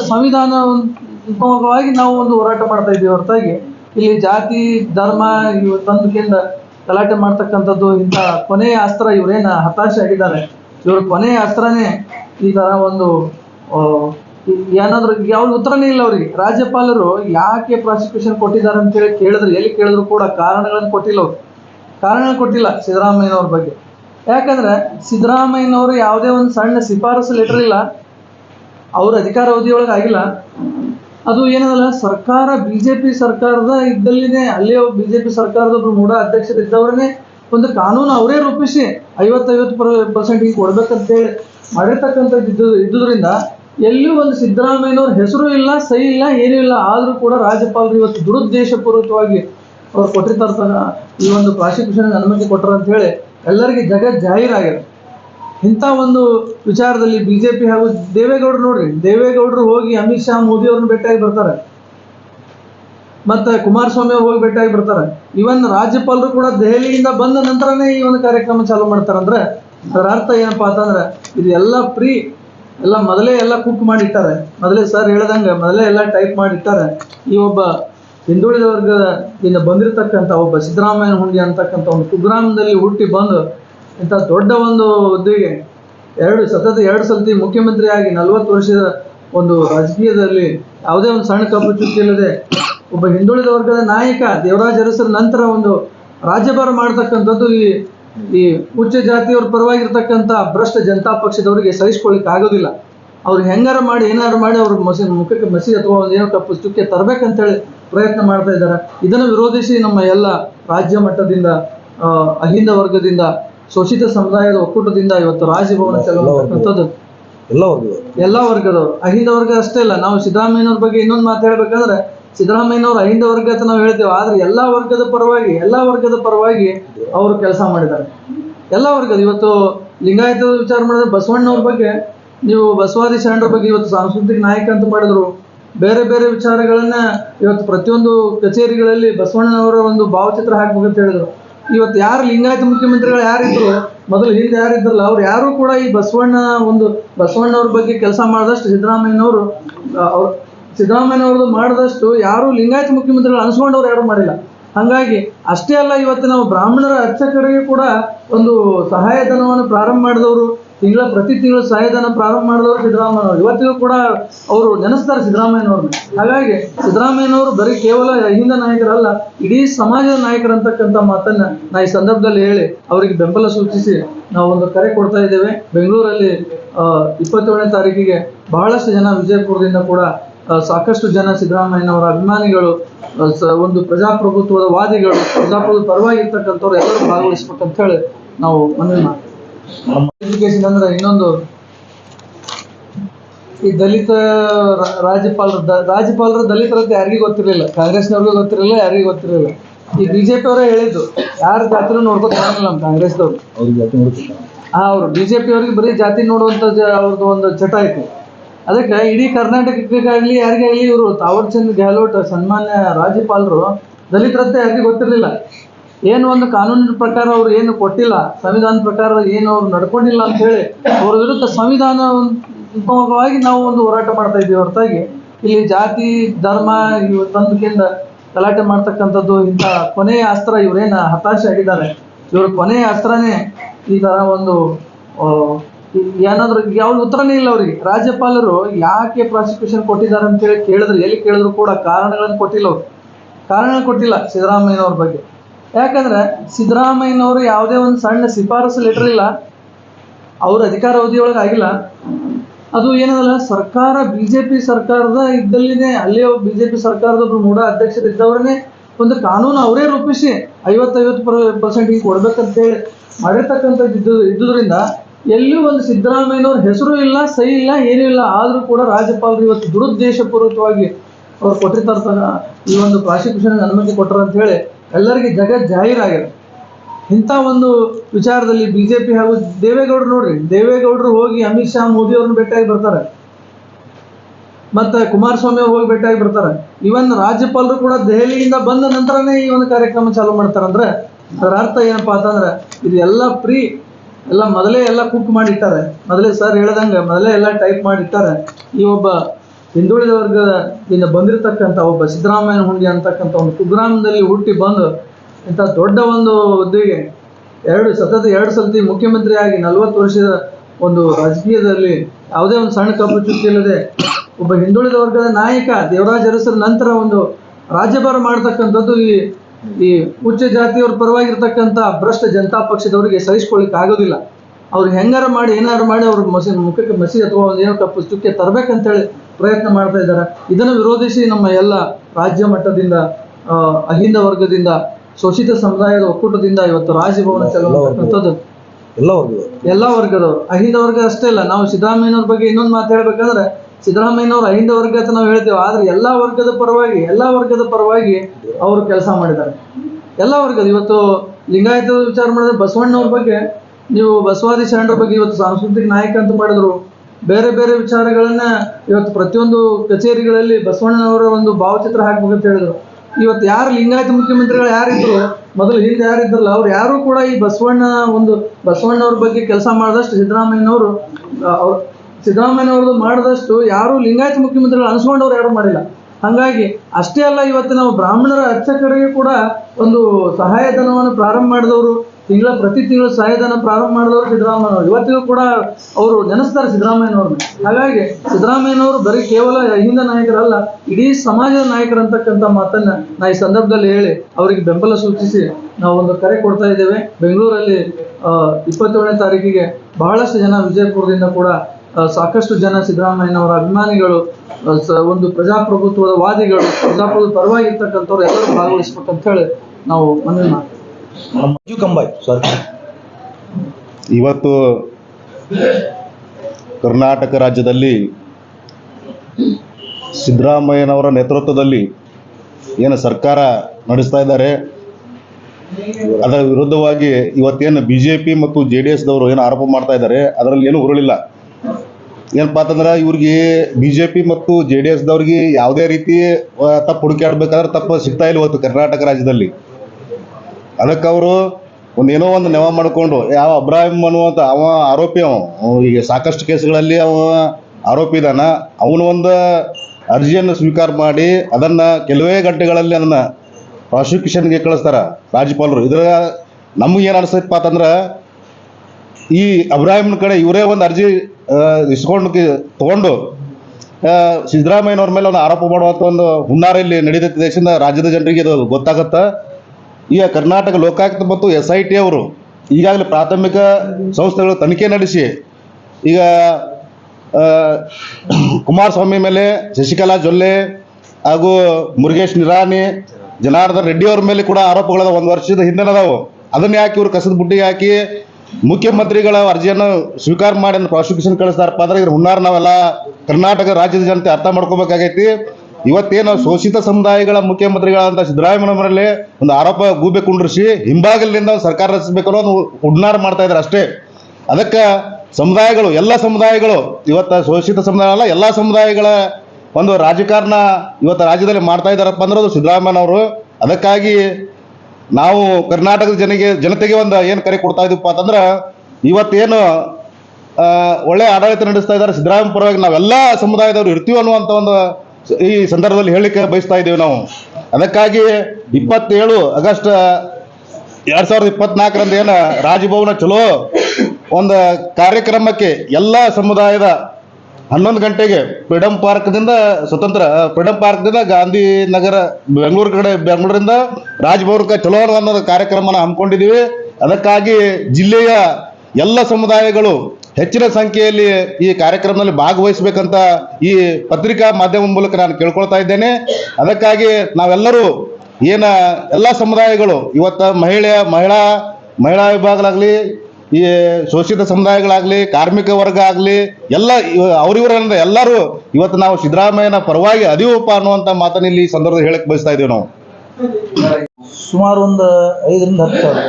ಸಂವಿಧಾನವಾಗಿ ನಾವು ಒಂದು ಹೋರಾಟ ಮಾಡ್ತಾ ಇದ್ದೀವಿ ಹೊರತಾಗಿ. ಇಲ್ಲಿ ಜಾತಿ, ಧರ್ಮ, ಇವು ತಂದಕಿಂದ ಗಲಾಟೆ ಮಾಡ್ತಕ್ಕಂಥದ್ದು ಇಂಥ ಕೊನೆಯ ಅಸ್ತ್ರ ಇವರೇನ ಹತಾಶೆ ಆಗಿದ್ದಾರೆ. ಇವ್ರ ಕೊನೆಯ ಅಸ್ತ್ರನೇ ಈ ಥರ ಒಂದು ಏನಾದರೂ ಯಾವ ಉತ್ತರನೇ ಇಲ್ಲ ಅವ್ರಿಗೆ. ರಾಜ್ಯಪಾಲರು ಯಾಕೆ ಪ್ರಾಸಿಕ್ಯೂಷನ್ ಕೊಟ್ಟಿದ್ದಾರೆ ಅಂತ ಹೇಳಿ ಕೇಳಿದ್ರು, ಎಲ್ಲಿ ಕೇಳಿದ್ರು ಕೂಡ ಕಾರಣಗಳನ್ನು ಕೊಟ್ಟಿಲ್ಲ ಅವ್ರು. ಕಾರಣ ಕೊಟ್ಟಿಲ್ಲ ಸಿದ್ದರಾಮಯ್ಯನವ್ರ ಬಗ್ಗೆ. ಯಾಕಂದ್ರೆ ಸಿದ್ದರಾಮಯ್ಯನವರು ಯಾವುದೇ ಒಂದು ಸಣ್ಣ ಶಿಫಾರಸು ಲೆಟರ್ ಇಲ್ಲ. ಅವ್ರ ಅಧಿಕಾರ ಅವಧಿಯೊಳಗೆ ಆಗಿಲ್ಲ ಅದು ಏನದಲ್ಲ, ಸರ್ಕಾರ, ಬಿಜೆಪಿ ಸರ್ಕಾರದ ಇದ್ದಲ್ಲಿನೇ ಅಲ್ಲೇ ಬಿಜೆಪಿ ಸರ್ಕಾರದ ಒಬ್ರು ಮೂಡ ಅಧ್ಯಕ್ಷರು ಇದ್ದವರನ್ನೇ ಒಂದು ಕಾನೂನು ಅವರೇ ರೂಪಿಸಿ ಐವತ್ತೈವತ್ತು ಪರ್ ಪರ್ಸೆಂಟ್ ಈಗ ಕೊಡ್ಬೇಕಂತೇಳಿ ಮಾಡಿರ್ತಕ್ಕಂಥದ್ದು ಇದ್ದು, ಇದ್ದುದರಿಂದ ಎಲ್ಲಿಯೂ ಒಂದು ಸಿದ್ದರಾಮಯ್ಯನವ್ರ ಹೆಸರು ಇಲ್ಲ, ಸೈ ಇಲ್ಲ, ಏನೂ ಇಲ್ಲ, ಆದರೂ ಕೂಡ ರಾಜ್ಯಪಾಲರು ಇವತ್ತು ದುರುದ್ದೇಶಪೂರ್ವಕವಾಗಿ ಅವ್ರು ಕೊಟ್ಟಿರ್ತಾರ ಈ ಒಂದು ಪ್ರಾಸಿಕ್ಯೂಷನ್ಗೆ ಅನುಮತಿ ಕೊಟ್ಟರು ಅಂತ ಹೇಳಿ ಎಲ್ಲರಿಗೆ ಜಗತ್ ಜಾಹೀರಾಗಿದೆ. ಇಂಥ ಒಂದು ವಿಚಾರದಲ್ಲಿ ಬಿ ಜೆ ಪಿ ಹಾಗೂ ದೇವೇಗೌಡರು ನೋಡ್ರಿ, ದೇವೇಗೌಡರು ಹೋಗಿ ಅಮಿತ್ ಶಾ, ಮೋದಿ ಅವ್ರನ್ನ ಭೇಟಿಯಾಗಿ ಬರ್ತಾರೆ. ಮತ್ತು ಕುಮಾರಸ್ವಾಮಿ ಹೋಗಿ ಭೇಟಿಯಾಗಿ ಬರ್ತಾರೆ. ಇವನ್ ರಾಜ್ಯಪಾಲರು ಕೂಡ ದೆಹಲಿಯಿಂದ ಬಂದ ನಂತರನೇ ಈ ಒಂದು ಕಾರ್ಯಕ್ರಮ ಚಾಲೂ ಮಾಡ್ತಾರೆ. ಅಂದ್ರೆ ಅದರ ಅರ್ಥ ಏನಪ್ಪಾ ಅಂತಂದ್ರೆ ಇದು ಎಲ್ಲ ಫ್ರೀ ಎಲ್ಲ ಮೊದಲೇ ಎಲ್ಲ ಕುಕ್ ಮಾಡಿಟ್ಟಾರೆ. ಮೊದಲೇ ಸರ್ ಹೇಳ್ದಂಗೆ ಮೊದಲೇ ಎಲ್ಲ ಟೈಪ್ ಮಾಡಿಟ್ಟಾರೆ. ಈ ಒಬ್ಬ ಹಿಂದುಳಿದ ವರ್ಗದಿಂದ ಬಂದಿರತಕ್ಕಂಥ ಒಬ್ಬ ಸಿದ್ದರಾಮಯ್ಯ ಹುಂಡಿ ಅಂತಕ್ಕಂಥ ಒಂದು ಕುಗ್ರಾಮದಲ್ಲಿ ಹುಟ್ಟಿ ಬಂದು ಇಂಥ ದೊಡ್ಡ ಒಂದು ಹುದ್ದೆಗೆ ಎರಡು ಸತತ ಎರಡು ಸಲತಿ ಮುಖ್ಯಮಂತ್ರಿಯಾಗಿ ನಲವತ್ತು ವರ್ಷದ ಒಂದು ರಾಜಕೀಯದಲ್ಲಿ ಯಾವುದೇ ಒಂದು ಸಣ್ಣ ಕಪ್ಪು ಚುಕ್ಕಿ ಇಲ್ಲದೆ ಒಬ್ಬ ಹಿಂದುಳಿದ ವರ್ಗದ ನಾಯಕ, ದೇವರಾಜ ಅರಸರ ನಂತರ ಒಂದು ರಾಜ್ಯಭಾರ ಮಾಡ್ತಕ್ಕಂಥದ್ದು ಈ ಈ ಉಚ್ಚ ಜಾತಿಯವ್ರ ಪರವಾಗಿರ್ತಕ್ಕಂಥ ಭ್ರಷ್ಟ ಜನತಾ ಪಕ್ಷದವರಿಗೆ ಸಹಿಸ್ಕೊಳ್ಳಿಕ್ಕೆ ಆಗೋದಿಲ್ಲ. ಅವ್ರು ಹೆಂಗಾರ ಮಾಡಿ ಏನಾರು ಮಾಡಿ ಅವ್ರ ಮಸಿ ಮುಖಕ್ಕೆ ಮಸಿ ಅಥವಾ ಒಂದು ಏನೋ ಕಪ್ಪು ಚುಕ್ಕೆ ತರಬೇಕಂತೇಳಿ ಪ್ರಯತ್ನ ಮಾಡ್ತಾ ಇದ್ದಾರೆ. ಇದನ್ನು ವಿರೋಧಿಸಿ ನಮ್ಮ ಎಲ್ಲ ರಾಜ್ಯ ಮಟ್ಟದಿಂದ ಅಹಿಂದ ವರ್ಗದಿಂದ ಶೋಷಿತ ಸಮುದಾಯದ ಒಕ್ಕೂಟದಿಂದ ಇವತ್ತು ರಾಜಭವನ ಚಲುವಂಥದ್ದು ಎಲ್ಲ ವರ್ಗದವರು. ಎಲ್ಲ ವರ್ಗದವರು. ಅಹಿಂದ ವರ್ಗ ಅಷ್ಟೇ ಇಲ್ಲ. ನಾವು ಸಿದ್ದರಾಮಯ್ಯನವ್ರ ಬಗ್ಗೆ ಇನ್ನೊಂದು ಮಾತು ಹೇಳ್ಬೇಕಂದ್ರೆ ಸಿದ್ದರಾಮಯ್ಯನವರು ಅಹಿಂದ ವರ್ಗ ಅಂತ ನಾವು ಹೇಳ್ತೇವೆ. ಆದ್ರೆ ಎಲ್ಲಾ ವರ್ಗದ ಪರವಾಗಿ ಎಲ್ಲಾ ವರ್ಗದ ಪರವಾಗಿ ಅವರು ಕೆಲಸ ಮಾಡಿದ್ದಾರೆ. ಎಲ್ಲ ವರ್ಗದ ಇವತ್ತು ಲಿಂಗಾಯತ ವಿಚಾರ ಮಾಡಿದ್ರೆ ಬಸವಣ್ಣವ್ರ ಬಗ್ಗೆ ನೀವು ಬಸವಾದಿ ಶರಣರ ಬಗ್ಗೆ ಇವತ್ತು ಸಾಂಸ್ಕೃತಿಕ ನಾಯಕ ಅಂತ ಮಾಡಿದ್ರು. ಬೇರೆ ಬೇರೆ ವಿಚಾರಗಳನ್ನ ಇವತ್ತು ಪ್ರತಿಯೊಂದು ಕಚೇರಿಗಳಲ್ಲಿ ಬಸವಣ್ಣನವರ ಒಂದು ಭಾವಚಿತ್ರ ಹಾಕ್ಬೇಕಂತ ಹೇಳಿದ್ರು. ಇವತ್ತು ಯಾರು ಲಿಂಗಾಯತ ಮುಖ್ಯಮಂತ್ರಿಗಳು ಯಾರಿದ್ರು, ಮೊದಲು ಹಿಂದೆ ಯಾರಿದ್ರಲ್ಲ, ಅವ್ರು ಯಾರು ಕೂಡ ಈ ಬಸವಣ್ಣ ಒಂದು ಬಸವಣ್ಣವ್ರ ಬಗ್ಗೆ ಕೆಲಸ ಮಾಡಿದಷ್ಟು ಸಿದ್ದರಾಮಯ್ಯನವರು ಅವ್ರು ಸಿದ್ದರಾಮಯ್ಯನವ್ರದ್ದು ಮಾಡಿದಷ್ಟು ಯಾರು ಲಿಂಗಾಯತ ಮುಖ್ಯಮಂತ್ರಿಗಳು ಅನ್ಸ್ಕೊಂಡವ್ರು ಯಾರು ಮಾಡಿಲ್ಲ. ಹಾಗಾಗಿ ಅಷ್ಟೇ ಅಲ್ಲ ಇವತ್ತು ನಾವು ಬ್ರಾಹ್ಮಣರ ಅರ್ಚಕರಿಗೆ ಕೂಡ ಒಂದು ಸಹಾಯಧನವನ್ನು ಪ್ರಾರಂಭ ಮಾಡಿದವರು ತಿಂಗಳ ಪ್ರತಿ ತಿಂಗಳು ಸಹಾಯಧನ ಪ್ರಾರಂಭ ಮಾಡಿದವರು ಸಿದ್ದರಾಮಯ್ಯನವರು ಇವತ್ತಿಗೂ ಕೂಡ ಅವರು ನೆನೆಸ್ತಾರೆ ಸಿದ್ದರಾಮಯ್ಯನವ್ರನ್ನ. ಹಾಗಾಗಿ ಸಿದ್ದರಾಮಯ್ಯನವರು ಬರೀ ಕೇವಲ ಹಿಂದ ನಾಯಕರಲ್ಲ, ಇಡೀ ಸಮಾಜದ ನಾಯಕರಂತಕ್ಕಂಥ ಮಾತನ್ನ ನಾ ಈ ಸಂದರ್ಭದಲ್ಲಿ ಹೇಳಿ ಅವರಿಗೆ ಬೆಂಬಲ ಸೂಚಿಸಿ ನಾವು ಒಂದು ಕರೆ ಕೊಡ್ತಾ ಇದ್ದೇವೆ. ಬೆಂಗಳೂರಲ್ಲಿ ಇಪ್ಪತ್ತೇಳನೇ ತಾರೀಕಿಗೆ ಬಹಳಷ್ಟು ಜನ ವಿಜಯಪುರದಿಂದ ಕೂಡ ಸಾಕಷ್ಟು ಜನ ಸಿದ್ದರಾಮಯ್ಯನವರ ಅಭಿಮಾನಿಗಳು ಒಂದು ಪ್ರಜಾಪ್ರಭುತ್ವದ ವಾದಿಗಳು, ಪ್ರಜಾಪ್ರಭುತ್ವ ಪರವಾಗಿರ್ತಕ್ಕಂಥವ್ರು ಎಲ್ಲರೂ ಭಾಗವಹಿಸ್ಬೇಕಂತ ಹೇಳಿ ನಾವು ಮನವಿ ಮಾಡ್ತೀವಿ. ಎಜುಕೇಶನ್ ಅಂದ್ರೆ ಇನ್ನೊಂದು ಈ ದಲಿತ ರಾಜ್ಯಪಾಲರು ರಾಜ್ಯಪಾಲರು ದಲಿತರಂತ ಯಾರಿಗೂ ಗೊತ್ತಿರಲಿಲ್ಲ. ಕಾಂಗ್ರೆಸ್ನವ್ರಿಗೂ ಗೊತ್ತಿರಲಿಲ್ಲ ಯಾರಿಗೂ ಗೊತ್ತಿರಲಿಲ್ಲ. ಈ ಬಿಜೆಪಿ ಅವರೇ ಹೇಳಿದ್ದು ಯಾರ ಜಾತಿನೂ ನೋಡ್ಕೊತ ಕಾಣಲ್ಲ ನಮ್ಮ ಕಾಂಗ್ರೆಸ್ದವ್ರು ಆ ಅವರು ಬಿಜೆಪಿ ಅವ್ರಿಗೆ ಬರೀ ಜಾತಿ ನೋಡುವಂತ ಅವ್ರದ್ದು ಒಂದು ಚಟ ಇತ್ತು. ಅದಕ್ಕೆ ಇಡೀ ಕರ್ನಾಟಕಕ್ಕಾಗ್ಲಿ ಯಾರಿಗೇ ಆಗಲಿ ಇವರು ತಾವರ್ಚಂದ್ ಗೆಹ್ಲೋಟ್ ಸನ್ಮಾನ್ಯ ರಾಜ್ಯಪಾಲರು ದಲಿತರಂತೆ ಯಾರಿಗೂ ಗೊತ್ತಿರಲಿಲ್ಲ. ಏನು ಒಂದು ಕಾನೂನಿನ ಪ್ರಕಾರ ಅವ್ರು ಏನು ಕೊಟ್ಟಿಲ್ಲ ಸಂವಿಧಾನ ಪ್ರಕಾರ ಏನು ಅವ್ರು ನಡ್ಕೊಂಡಿಲ್ಲ ಅಂತ ಹೇಳಿ, ಅವ್ರ ವಿರುದ್ಧ ಸಂವಿಧಾನವಾಗಿ ನಾವು ಒಂದು ಹೋರಾಟ ಮಾಡ್ತಾ ಇದ್ದೀವಿ ಹೊರತಾಗಿ. ಇಲ್ಲಿ ಜಾತಿ, ಧರ್ಮ, ಇವು ತಂದಕಿಂದ ಗಲಾಟೆ ಮಾಡ್ತಕ್ಕಂಥದ್ದು ಇಂಥ ಕೊನೆಯ ಅಸ್ತ್ರ ಇವರೇನು ಹತಾಶೆ ಆಗಿದ್ದಾರೆ. ಇವ್ರ ಕೊನೆಯ ಅಸ್ತ್ರನೇ ಈ ಥರ ಒಂದು ಏನಾದರೂ ಯಾವ ಉತ್ತರನೇ ಇಲ್ಲ ಅವರಿಗೆ. ರಾಜ್ಯಪಾಲರು ಯಾಕೆ ಪ್ರಾಸಿಕ್ಯೂಷನ್ ಕೊಟ್ಟಿದ್ದಾರೆ ಅಂತ ಹೇಳಿ ಕೇಳಿದ್ರು, ಎಲ್ಲಿ ಕೇಳಿದ್ರು ಕೂಡ ಕಾರಣಗಳನ್ನು ಕೊಟ್ಟಿಲ್ಲ ಅವ್ರು. ಕಾರಣ ಕೊಟ್ಟಿಲ್ಲ ಸಿದ್ದರಾಮಯ್ಯನವ್ರ ಬಗ್ಗೆ. ಯಾಕಂದ್ರೆ ಸಿದ್ದರಾಮಯ್ಯನವರು ಯಾವುದೇ ಒಂದು ಸಣ್ಣ ಶಿಫಾರಸು ಲೆಟರ್ ಇಲ್ಲ. ಅವ್ರ ಅಧಿಕಾರಾವಧಿಯೊಳಗೆ ಆಗಿಲ್ಲ. ಅದು ಏನದಲ್ಲ, ಸರ್ಕಾರ ಬಿಜೆಪಿ ಸರ್ಕಾರದ ಇದ್ದಲ್ಲಿನೇ ಅಲ್ಲೇ ಬಿಜೆಪಿ ಸರ್ಕಾರದ ಒಬ್ರು ಮೂಡ ಅಧ್ಯಕ್ಷರಿದ್ದವರನ್ನೇ ಒಂದು ಕಾನೂನು ಅವರೇ ರೂಪಿಸಿ ಐವತ್ತೈವತ್ತು ಪರ್ ಪರ್ಸೆಂಟ್ ಹಿಂಗೆ ಕೊಡ್ಬೇಕಂತ ಹೇಳಿ ಮಾಡಿರ್ತಕ್ಕಂಥದ್ದು ಇದ್ದು, ಇದ್ದುದರಿಂದ ಎಲ್ಲಿಯೂ ಒಂದು ಸಿದ್ದರಾಮಯ್ಯನವ್ರ ಹೆಸರು ಇಲ್ಲ ಸಹಿ ಇಲ್ಲ, ಏನೂ ಇಲ್ಲ. ಆದರೂ ಕೂಡ ರಾಜ್ಯಪಾಲರು ಇವತ್ತು ದುರುದ್ದೇಶಪೂರ್ವಕವಾಗಿ ಅವ್ರು ಕೊಟ್ಟಿರ್ತಾರ ಈ ಒಂದು ಪ್ರಾಸಿಕ್ಯೂಷನ್ ಅನುಮತಿ ಕೊಟ್ಟರು ಅಂತ ಹೇಳಿ ಎಲ್ಲರಿಗೆ ಜಗತ್ ಜಾಹೀರಾಗಿದೆ. ಇಂಥ ಒಂದು ವಿಚಾರದಲ್ಲಿ ಬಿ ಜೆ ಪಿ ಹಾಗೂ ದೇವೇಗೌಡರು ನೋಡ್ರಿ, ದೇವೇಗೌಡರು ಹೋಗಿ ಅಮಿತ್ ಶಾ, ಮೋದಿ ಅವ್ರನ್ನ ಭೇಟಿಯಾಗಿ ಬರ್ತಾರೆ. ಮತ್ತೆ ಕುಮಾರಸ್ವಾಮಿ ಅವ್ರು ಹೋಗಿ ಭೇಟಿಯಾಗಿ ಬರ್ತಾರೆ. ಇವನ್ ರಾಜ್ಯಪಾಲರು ಕೂಡ ದೆಹಲಿಯಿಂದ ಬಂದ ನಂತರನೇ ಈ ಒಂದು ಕಾರ್ಯಕ್ರಮ ಚಾಲೂ ಮಾಡ್ತಾರಂದ್ರೆ ಅದರ ಅರ್ಥ ಏನಪ್ಪಾ ಅಂತಂದ್ರೆ ಇದು ಎಲ್ಲ ಫ್ರೀ ಎಲ್ಲ ಮೊದಲೇ ಎಲ್ಲ ಕುಕ್ ಮಾಡಿಟ್ಟಾರೆ. ಮೊದಲೇ ಸರ್ ಹೇಳ್ದಂಗೆ, ಮೊದಲೇ ಎಲ್ಲ ಟೈಪ್ ಮಾಡಿಟ್ಟಾರೆ. ಈ ಒಬ್ಬ ಹಿಂದುಳಿದ ವರ್ಗದಿಂದ ಬಂದಿರತಕ್ಕಂಥ ಒಬ್ಬ ಸಿದ್ದರಾಮಯ್ಯ ಹುಂಡಿ ಅಂತಕ್ಕಂಥ ಒಂದು ಕುಗ್ರಾಮದಲ್ಲಿ ಹುಟ್ಟಿ ಬಂದು ಇಂಥ ದೊಡ್ಡ ಒಂದು ಹುದ್ದೆಗೆ ಎರಡು ಸತತ ಎರಡು ಸಲತಿ ಮುಖ್ಯಮಂತ್ರಿಯಾಗಿ ನಲವತ್ತು ವರ್ಷದ ಒಂದು ರಾಜಕೀಯದಲ್ಲಿ ಯಾವುದೇ ಒಂದು ಸಣ್ಣ ಕಪ್ಪು ಚುಕ್ಕಿ ಇಲ್ಲದೆ ಒಬ್ಬ ಹಿಂದುಳಿದ ವರ್ಗದ ನಾಯಕ ದೇವರಾಜ ಅರಸರ ನಂತರ ಒಂದು ರಾಜ್ಯಭಾರ ಮಾಡ್ತಕ್ಕಂಥದ್ದು ಈ ಈ ಉಚ್ಚ ಜಾತಿಯವ್ರ ಪರವಾಗಿರ್ತಕ್ಕಂಥ ಭ್ರಷ್ಟ ಜನತಾ ಪಕ್ಷದವರಿಗೆ ಸಹಿಸ್ಕೊಳ್ಳಿಕ್ಕೆ ಆಗೋದಿಲ್ಲ. ಅವ್ರು ಹೆಂಗಾರ ಮಾಡಿ ಏನಾರು ಮಾಡಿ ಅವ್ರ ಮಸಿ ಮುಖಕ್ಕೆ ಮಸಿ ಅಥವಾ ಏನೋ ಕಪ್ಪು ಚುಕ್ಕೆ ತರಬೇಕಂತೇಳಿ ಪ್ರಯತ್ನ ಮಾಡ್ತಾ ಇದ್ದಾರೆ. ಇದನ್ನು ವಿರೋಧಿಸಿ ನಮ್ಮ ಎಲ್ಲ ರಾಜ್ಯ ಮಟ್ಟದಿಂದ ಅಹಿಂದ ವರ್ಗದಿಂದ ಶೋಷಿತ ಸಮುದಾಯದ ಒಕ್ಕೂಟದಿಂದ ಇವತ್ತು ರಾಜಭವನ ಚಲುವಂತಕ್ಕಂಥದ್ದು ಎಲ್ಲ ವರ್ಗದವರು. ಎಲ್ಲ ವರ್ಗದವರು. ಅಹಿಂದ ವರ್ಗ ಅಷ್ಟೇ ಇಲ್ಲ. ನಾವು ಸಿದ್ದರಾಮಯ್ಯನವ್ರ ಬಗ್ಗೆ ಇನ್ನೊಂದು ಮಾತು ಹೇಳ್ಬೇಕಂದ್ರೆ ಸಿದ್ದರಾಮಯ್ಯನವರು ಅಹಿಂದ ವರ್ಗ ಅಂತ ನಾವು ಹೇಳ್ತೇವೆ. ಆದ್ರೆ ಎಲ್ಲಾ ವರ್ಗದ ಪರವಾಗಿ ಎಲ್ಲಾ ವರ್ಗದ ಪರವಾಗಿ ಅವರು ಕೆಲಸ ಮಾಡಿದ್ದಾರೆ. ಎಲ್ಲ ವರ್ಗದ. ಇವತ್ತು ಲಿಂಗಾಯತ ವಿಚಾರ ಮಾಡಿದ್ರೆ ಬಸವಣ್ಣವ್ರ ಬಗ್ಗೆ ನೀವು ಬಸವಾದಿ ಶರಣರ ಬಗ್ಗೆ ಇವತ್ತು ಸಾಂಸ್ಕೃತಿಕ ನಾಯಕ ಅಂತ ಮಾಡಿದ್ರು ಬೇರೆ ಬೇರೆ ವಿಚಾರಗಳನ್ನ ಇವತ್ತು ಪ್ರತಿಯೊಂದು ಕಚೇರಿಗಳಲ್ಲಿ ಬಸವಣ್ಣನವರ ಒಂದು ಭಾವಚಿತ್ರ ಹಾಕ್ಬೇಕು ಅಂತ ಹೇಳಿದ್ರು. ಇವತ್ತು ಯಾರು ಲಿಂಗಾಯತ ಮುಖ್ಯಮಂತ್ರಿಗಳು ಯಾರಿದ್ರು, ಮೊದಲು ಹಿಂದೆ ಯಾರಿದ್ರಲ್ಲ, ಅವ್ರು ಯಾರು ಕೂಡ ಈ ಬಸವಣ್ಣ ಒಂದು ಬಸವಣ್ಣವ್ರ ಬಗ್ಗೆ ಕೆಲಸ ಮಾಡಿದಷ್ಟು ಸಿದ್ದರಾಮಯ್ಯನವರು ಅವ್ರು ಸಿದ್ದರಾಮಯ್ಯನವ್ರದ್ದು ಮಾಡಿದಷ್ಟು ಯಾರು ಲಿಂಗಾಯತ ಮುಖ್ಯಮಂತ್ರಿಗಳು ಅನಿಸ್ಕೊಂಡವ್ರು ಯಾರು ಮಾಡಿಲ್ಲ. ಹಾಗಾಗಿ ಅಷ್ಟೇ ಅಲ್ಲ ಇವತ್ತು ನಾವು ಬ್ರಾಹ್ಮಣರ ಅರ್ಚಕರಿಗೆ ಕೂಡ ಒಂದು ಸಹಾಯಧನವನ್ನು ಪ್ರಾರಂಭ ಮಾಡಿದವರು ತಿಂಗಳ ಪ್ರತಿ ತಿಂಗಳು ಸಹಾಯಧನ ಪ್ರಾರಂಭ ಮಾಡಿದವರು ಸಿದ್ದರಾಮಯ್ಯನವರು ಇವತ್ತಿಗೂ ಕೂಡ ಅವರು ನೆನೆಸ್ತಾರೆ ಸಿದ್ದರಾಮಯ್ಯನವ್ರನ್ನ ಹಾಗಾಗಿ ಸಿದ್ದರಾಮಯ್ಯನವರು ಬರೀ ಕೇವಲ ಹಿಂದ ನಾಯಕರಲ್ಲ, ಇಡೀ ಸಮಾಜದ ನಾಯಕರಂತಕ್ಕಂಥ ಮಾತನ್ನ ನಾ ಈ ಸಂದರ್ಭದಲ್ಲಿ ಹೇಳಿ ಅವರಿಗೆ ಬೆಂಬಲ ಸೂಚಿಸಿ ನಾವು ಒಂದು ಕರೆ ಕೊಡ್ತಾ ಇದ್ದೇವೆ. ಬೆಂಗಳೂರಲ್ಲಿ ಇಪ್ಪತ್ತೇಳನೇ ತಾರೀಕಿಗೆ ಬಹಳಷ್ಟು ಜನ ವಿಜಯಪುರದಿಂದ ಕೂಡ ಸಾಕಷ್ಟು ಜನ ಸಿದ್ದರಾಮಯ್ಯನವರ ಅಭಿಮಾನಿಗಳು ಒಂದು ಪ್ರಜಾಪ್ರಭುತ್ವದ ವಾದಿಗಳು, ಪ್ರಜಾಪ್ರಭುತ್ವ ಪರವಾಗಿರ್ತಕ್ಕಂಥವ್ರು ಎಲ್ಲರೂ ಭಾಗವಹಿಸ್ಬೇಕಂತ ಹೇಳಿ ನಾವು ಮನವಿ ಮಾಡ್ತೀವಿ. ಮಂಜು ಸಾರಿ ಇವತ್ತು ಕರ್ನಾಟಕ ರಾಜ್ಯದಲ್ಲಿ ಸಿದ್ದರಾಮಯ್ಯನವರ ನೇತೃತ್ವದಲ್ಲಿ ಏನು ಸರ್ಕಾರ ನಡೆಸ್ತಾ ಇದ್ದಾರೆ, ಅದರ ವಿರುದ್ಧವಾಗಿ ಇವತ್ತೇನು ಬಿ ಜೆ ಪಿ ಮತ್ತು ಜೆ ಡಿ ಎಸ್ದವರು ಏನು ಆರೋಪ ಮಾಡ್ತಾ ಇದ್ದಾರೆ, ಅದರಲ್ಲಿ ಏನು ಉರುಳಿಲ್ಲ ಏನಪ್ಪ ಅಂತಂದ್ರೆ ಇವ್ರಿಗೆ ಬಿ ಜೆ ಪಿ ಮತ್ತು ಜೆ ಡಿ ಎಸ್ದವ್ರಿಗೆ ಯಾವುದೇ ರೀತಿ ತಪ್ಪು ಹುಡುಕಾಡ್ಬೇಕಾದ್ರೆ ತಪ್ಪು ಸಿಗ್ತಾ ಇಲ್ಲ ಇವತ್ತು ಕರ್ನಾಟಕ ರಾಜ್ಯದಲ್ಲಿ. ಅದಕ್ಕೆ ಅವರು ಒಂದು ಏನೋ ಒಂದು ನೆವ ಮಾಡಿಕೊಂಡು, ಯಾವ ಅಬ್ರಾಹಿಂ ಅನ್ನುವಂಥ ಅವ ಆರೋಪಿ ಅವ. ಈಗ ಸಾಕಷ್ಟು ಕೇಸ್ಗಳಲ್ಲಿ ಅವ ಆರೋಪಿ ಇದ್ದಾನ ಅವನು ಒಂದು ಅರ್ಜಿಯನ್ನು ಸ್ವೀಕಾರ ಮಾಡಿ ಅದನ್ನು ಕೆಲವೇ ಗಂಟೆಗಳಲ್ಲಿ ಅದನ್ನು ಪ್ರಾಸಿಕ್ಯೂಷನ್ಗೆ ಕಳಿಸ್ತಾರೆ ರಾಜ್ಯಪಾಲರು. ಇದ್ರ ನಮ್ಗೆ ಏನು ಅನಿಸ್ತೈತಪ್ಪ ಅಂತಂದ್ರೆ, ಈ ಅಬ್ರಾಹಿಂನ ಕಡೆ ಇವರೇ ಒಂದು ಅರ್ಜಿ ಇಸ್ಕೊಂಡು ತೊಗೊಂಡು ಸಿದ್ದರಾಮಯ್ಯನವ್ರ ಮೇಲೆ ಒಂದು ಆರೋಪ ಮಾಡುವಂಥ ಒಂದು ಹುನ್ನಾರ ಇಲ್ಲಿ ನಡೀತೈತೆ ದೇಶದಿಂದ ರಾಜ್ಯದ ಜನರಿಗೆ ಇದು ಗೊತ್ತಾಗತ್ತಾ. ಈಗ ಕರ್ನಾಟಕ ಲೋಕಾಯುಕ್ತ ಮತ್ತು ಎಸ್ ಐ ಟಿ ಅವರು ಈಗಾಗಲೇ ಪ್ರಾಥಮಿಕ ಸಂಸ್ಥೆಗಳು ತನಿಖೆ ನಡೆಸಿ, ಈಗ ಕುಮಾರಸ್ವಾಮಿ ಮೇಲೆ ಶಶಿಕಲಾ ಜೊಲ್ಲೆ ಹಾಗೂ ಮುರುಗೇಶ್ ನಿರಾಣಿ, ಜನಾರ್ದನ್ ರೆಡ್ಡಿ ಅವ್ರ ಮೇಲೆ ಕೂಡ ಆರೋಪಗಳದ ಒಂದು ವರ್ಷದ ಹಿಂದೆ ಅದಾವು ಅದನ್ನ ಯಾಕೆ ಇವರು ಕಸದ ಬುಟ್ಟಿಗೆ ಹಾಕಿ ಮುಖ್ಯಮಂತ್ರಿಗಳ ಅರ್ಜಿಯನ್ನು ಸ್ವೀಕಾರ ಮಾಡಿ ಪ್ರಾಸಿಕ್ಯೂಷನ್ ಕಳಿಸ್ತಾರಪ್ಪ ಅಂದ್ರೆ ಇದ್ರ ಹುನ್ನಾರ ನಾವೆಲ್ಲ ಕರ್ನಾಟಕ ರಾಜ್ಯದ ಜನತೆ ಅರ್ಥ ಮಾಡ್ಕೋಬೇಕಾಗೈತಿ. ಇವತ್ತೇನು ಶೋಷಿತ ಸಮುದಾಯಗಳ ಮುಖ್ಯಮಂತ್ರಿಗಳಂತ ಸಿದ್ದರಾಮಯ್ಯನವರಲ್ಲಿ ಒಂದು ಆರೋಪ ಗೂಬೆ ಕುಂಡ್ರಿಸಿ ಹಿಂಬಾಗಲಿನಿಂದ ಒಂದು ಸರ್ಕಾರ ರಚಿಸಬೇಕು ಅನ್ನೋ ಹುನ್ನಾರ ಮಾಡ್ತಾ ಇದ್ದಾರೆ ಅಷ್ಟೇ. ಅದಕ್ಕೆ ಸಮುದಾಯಗಳು, ಎಲ್ಲ ಸಮುದಾಯಗಳು, ಇವತ್ತು ಶೋಷಿತ ಸಮುದಾಯ ಅಲ್ಲ, ಎಲ್ಲ ಸಮುದಾಯಗಳ ಒಂದು ರಾಜಕಾರಣ ಇವತ್ತು ರಾಜ್ಯದಲ್ಲಿ ಮಾಡ್ತಾ ಇದ್ದಾರಪ್ಪ ಅಂದ್ರೆ ಅದು ಸಿದ್ದರಾಮಯ್ಯನವರು. ಅದಕ್ಕಾಗಿ ನಾವು ಕರ್ನಾಟಕದ ಜನಗೆ, ಜನತೆಗೆ ಒಂದು ಏನು ಕರೆ ಕೊಡ್ತಾ ಇದೀವಪ್ಪ ಅಂತಂದ್ರೆ, ಇವತ್ತೇನು ಒಳ್ಳೆ ಆಡಳಿತ ನಡೆಸ್ತಾ ಇದ್ದಾರೆ ಸಿದ್ದರಾಮಯ್ಯ ಪರವಾಗಿ ನಾವೆಲ್ಲ ಸಮುದಾಯದವರು ಇರ್ತೀವಿ ಅನ್ನುವಂಥ ಒಂದು ಈ ಸಂದರ್ಭದಲ್ಲಿ ಹೇಳಿಕೆ ಬಯಸ್ತಾ ಇದ್ದೇವೆ ನಾವು. ಅದಕ್ಕಾಗಿ ಇಪ್ಪತ್ತೇಳು ಆಗಸ್ಟ್ ಎರಡ್ ಸಾವಿರದ ಇಪ್ಪತ್ನಾಲ್ಕರಂದು ಏನು ರಾಜಭವನ ಚಲೋ ಒಂದು ಕಾರ್ಯಕ್ರಮಕ್ಕೆ ಎಲ್ಲ ಸಮುದಾಯದ ಹನ್ನೊಂದು ಗಂಟೆಗೆ ಫ್ರೀಡಮ್ ಪಾರ್ಕ್ದಿಂದ ಸ್ವತಂತ್ರ ಫ್ರೀಡಮ್ ಪಾರ್ಕ್ದಿಂದ ಗಾಂಧಿ ನಗರ ಬೆಂಗಳೂರು ಕಡೆ, ಬೆಂಗಳೂರಿಂದ ರಾಜಭವನಕ್ಕೆ ಚಲೋ ಅನ್ನೋದು ಕಾರ್ಯಕ್ರಮನ ಹಮ್ಮಿಕೊಂಡಿದ್ದೀವಿ. ಅದಕ್ಕಾಗಿ ಜಿಲ್ಲೆಯ ಎಲ್ಲ ಸಮುದಾಯಗಳು ಹೆಚ್ಚಿನ ಸಂಖ್ಯೆಯಲ್ಲಿ ಈ ಕಾರ್ಯಕ್ರಮದಲ್ಲಿ ಭಾಗವಹಿಸಬೇಕಂತ ಈ ಪತ್ರಿಕಾ ಮಾಧ್ಯಮ ಮೂಲಕ ನಾನು ಕೇಳ್ಕೊಳ್ತಾ ಇದ್ದೇನೆ. ಅದಕ್ಕಾಗಿ ನಾವೆಲ್ಲರೂ ಏನ ಎಲ್ಲ ಸಮುದಾಯಗಳು, ಇವತ್ತು ಮಹಿಳೆಯ, ಮಹಿಳಾ ಮಹಿಳಾ ವಿಭಾಗಲಾಗಲಿ, ಈ ಶೋಷಿತ ಸಮುದಾಯಗಳಾಗಲಿ, ಕಾರ್ಮಿಕ ವರ್ಗ ಆಗಲಿ, ಎಲ್ಲ ಅವರಿವರಿಂದ ಎಲ್ಲರೂ ಇವತ್ತು ನಾವು ಸಿದ್ದರಾಮಯ್ಯನ ಪರವಾಗಿ ಅದೀವಪ್ಪ ಅನ್ನುವಂಥ ಮಾತನ್ನು ಇಲ್ಲಿ ಈ ಸಂದರ್ಭದಲ್ಲಿ ಹೇಳಕ್ ಬಯಸ್ತಾ ಇದ್ದೀವಿ ನಾವು. ಸುಮಾರು ಒಂದು ಐದರಿಂದ ಹತ್ತು ಸಾವಿರ.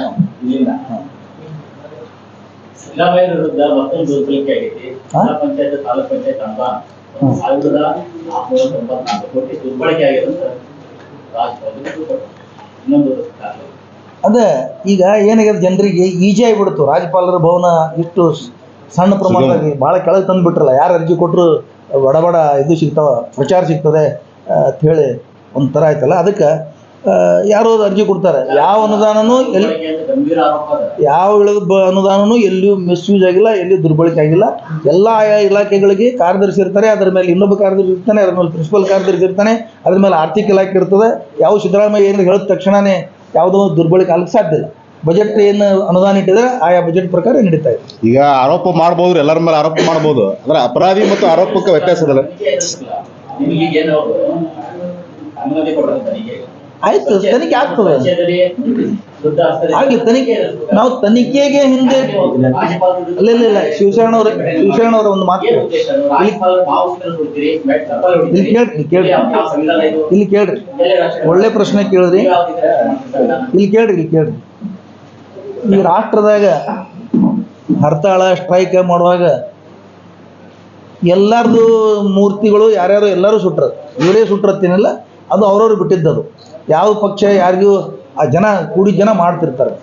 ವಿರುದ್ಧ ಮತ್ತೊಂದು ದುರ್ಬಳಕೆ ಆಗೈತಿ ಹಾ? ಜಿಲ್ಲಾ ಪಂಚಾಯತ್ ತಾಲೂಕ್ ಪಂಚಾಯತ್ ಅನುದಾನ ಸಾವಿರದ ನಾಲ್ಕುನೂರ ತೊಂಬತ್ನಾಲ್ಕು ಕೋಟಿ ದುರ್ಬಳಕೆ ಆಗಿದೆ ಅಂತ ರಾಜ್ಯಪಾಲರು ಇನ್ನೊಂದು ಕಾರಣ. ಅದೇ ಈಗ ಏನಾಗ್ಯದ ಜನರಿಗೆ ಈಜಿ ಆಗಿಬಿಡ್ತು. ರಾಜ್ಯಪಾಲರ ಭವನ ಇಷ್ಟು ಸಣ್ಣ ಪ್ರಮಾಣದಲ್ಲಿ ಭಾಳ ಕೆಳಗೆ ತಂದ್ಬಿಟ್ರಲ್ಲ. ಯಾರು ಅರ್ಜಿ ಕೊಟ್ಟರು ಬಡ ಬಡ ಇದು ಸಿಗ್ತಾವ ಪ್ರಚಾರ ಸಿಗ್ತದೆ ಅಂತ ಹೇಳಿ ಒಂಥರ ಆಯ್ತಲ್ಲ. ಅದಕ್ಕೆ ಯಾರೋ ಅರ್ಜಿ ಕೊಡ್ತಾರೆ. ಯಾವ ಅನುದಾನನೂ ಎಲ್ಲಿ ಯಾವ ಇಳಿದ ಅನುದಾನನೂ ಎಲ್ಲಿಯೂ ಮಿಸ್ಯೂಸ್ ಆಗಿಲ್ಲ ಎಲ್ಲಿ ದುರ್ಬಳಕೆ ಆಗಿಲ್ಲ. ಎಲ್ಲ ಆಯಾ ಇಲಾಖೆಗಳಿಗೆ ಕಾರ್ಯದರ್ಶಿ ಇರ್ತಾರೆ ಅದರ ಮೇಲೆ ಇನ್ನೊಬ್ಬ ಕಾರ್ಯದರ್ಶಿ ಇರ್ತಾನೆ ಅದ್ರ ಮೇಲೆ ಪ್ರಿನ್ಸಿಪಲ್ ಕಾರ್ಯದರ್ಶಿ ಇರ್ತಾನೆ ಅದ್ರ ಮೇಲೆ ಆರ್ಥಿಕ ಇಲಾಖೆ ಇರ್ತದೆ. ಯಾವ ಸಿದ್ದರಾಮಯ್ಯ ಏನು ಹೇಳಿದ ತಕ್ಷಣನೇ ಯಾವುದೋ ದುರ್ಬಳಕೆ ಆಗಲಿಕ್ಕೆ ಸಾಧ್ಯ ಇಲ್ಲ. ಬಜೆಟ್ ಏನು ಅನುದಾನ ಇಟ್ಟಿದ್ರೆ ಆಯಾ ಬಜೆಟ್ ಪ್ರಕಾರ ನಡೀತಾ ಇದೆ. ಈಗ ಆರೋಪ ಮಾಡ್ಬೋದು ಎಲ್ಲರ ಮೇಲೆ ಆರೋಪ ಮಾಡ್ಬೋದು. ಅಂದ್ರೆ ಅಪರಾಧಿ ಮತ್ತು ಆರೋಪಕ್ಕೆ ವ್ಯತ್ಯಾಸ ಇದಲ್ಲ ಆಯ್ತು ತನಿಖೆ ಆಗ್ತದೆ. ಆಗ್ಲಿ ತನಿಖೆ ನಾವು ತನಿಖೆಗೆ ಹಿಂದೆ ಇಲ್ಲ ಇಲ್ಲ ಇಲ್ಲ ಶಿವಶರಣ ಅವ್ರ ಶಿವಶರಣ ಅವರ ಒಂದು ಮಾತು ಇಲ್ಲಿ ಕೇಳ್ರಿ ಕೇಳ್ರಿ? ಇಲ್ಲಿ ಕೇಳ್ರಿ. ಒಳ್ಳೆ ಪ್ರಶ್ನೆ ಸಂವಿಧಾನ? ಇಲ್ಲಿ ಕೇಳ್ರಿ ಇಲ್ಲಿ ಕೇಳ್ರಿ. ಈ ರಾಷ್ಟ್ರದಾಗ ಹರ್ತಾಳ ಸ್ಟ್ರೈಕ್ ಮಾಡುವಾಗ ಎಲ್ಲಾರ್ದು ಮೂರ್ತಿಗಳು ಯಾರ್ಯಾರು ಎಲ್ಲರೂ ಸುಟ್ರ ಇವರೇ ಸುಟ್ರತ್ತೇನಿಲ್ಲ ಅದು ಅವ್ರವ್ರು ಬಿಟ್ಟಿದ್ದದು. ಯಾವ ಪಕ್ಷ ಯಾರಿಗೂ ಆ ಜನ ಕೂಡಿ ಜನ ಮಾಡ್ತಿರ್ತಾರೆ.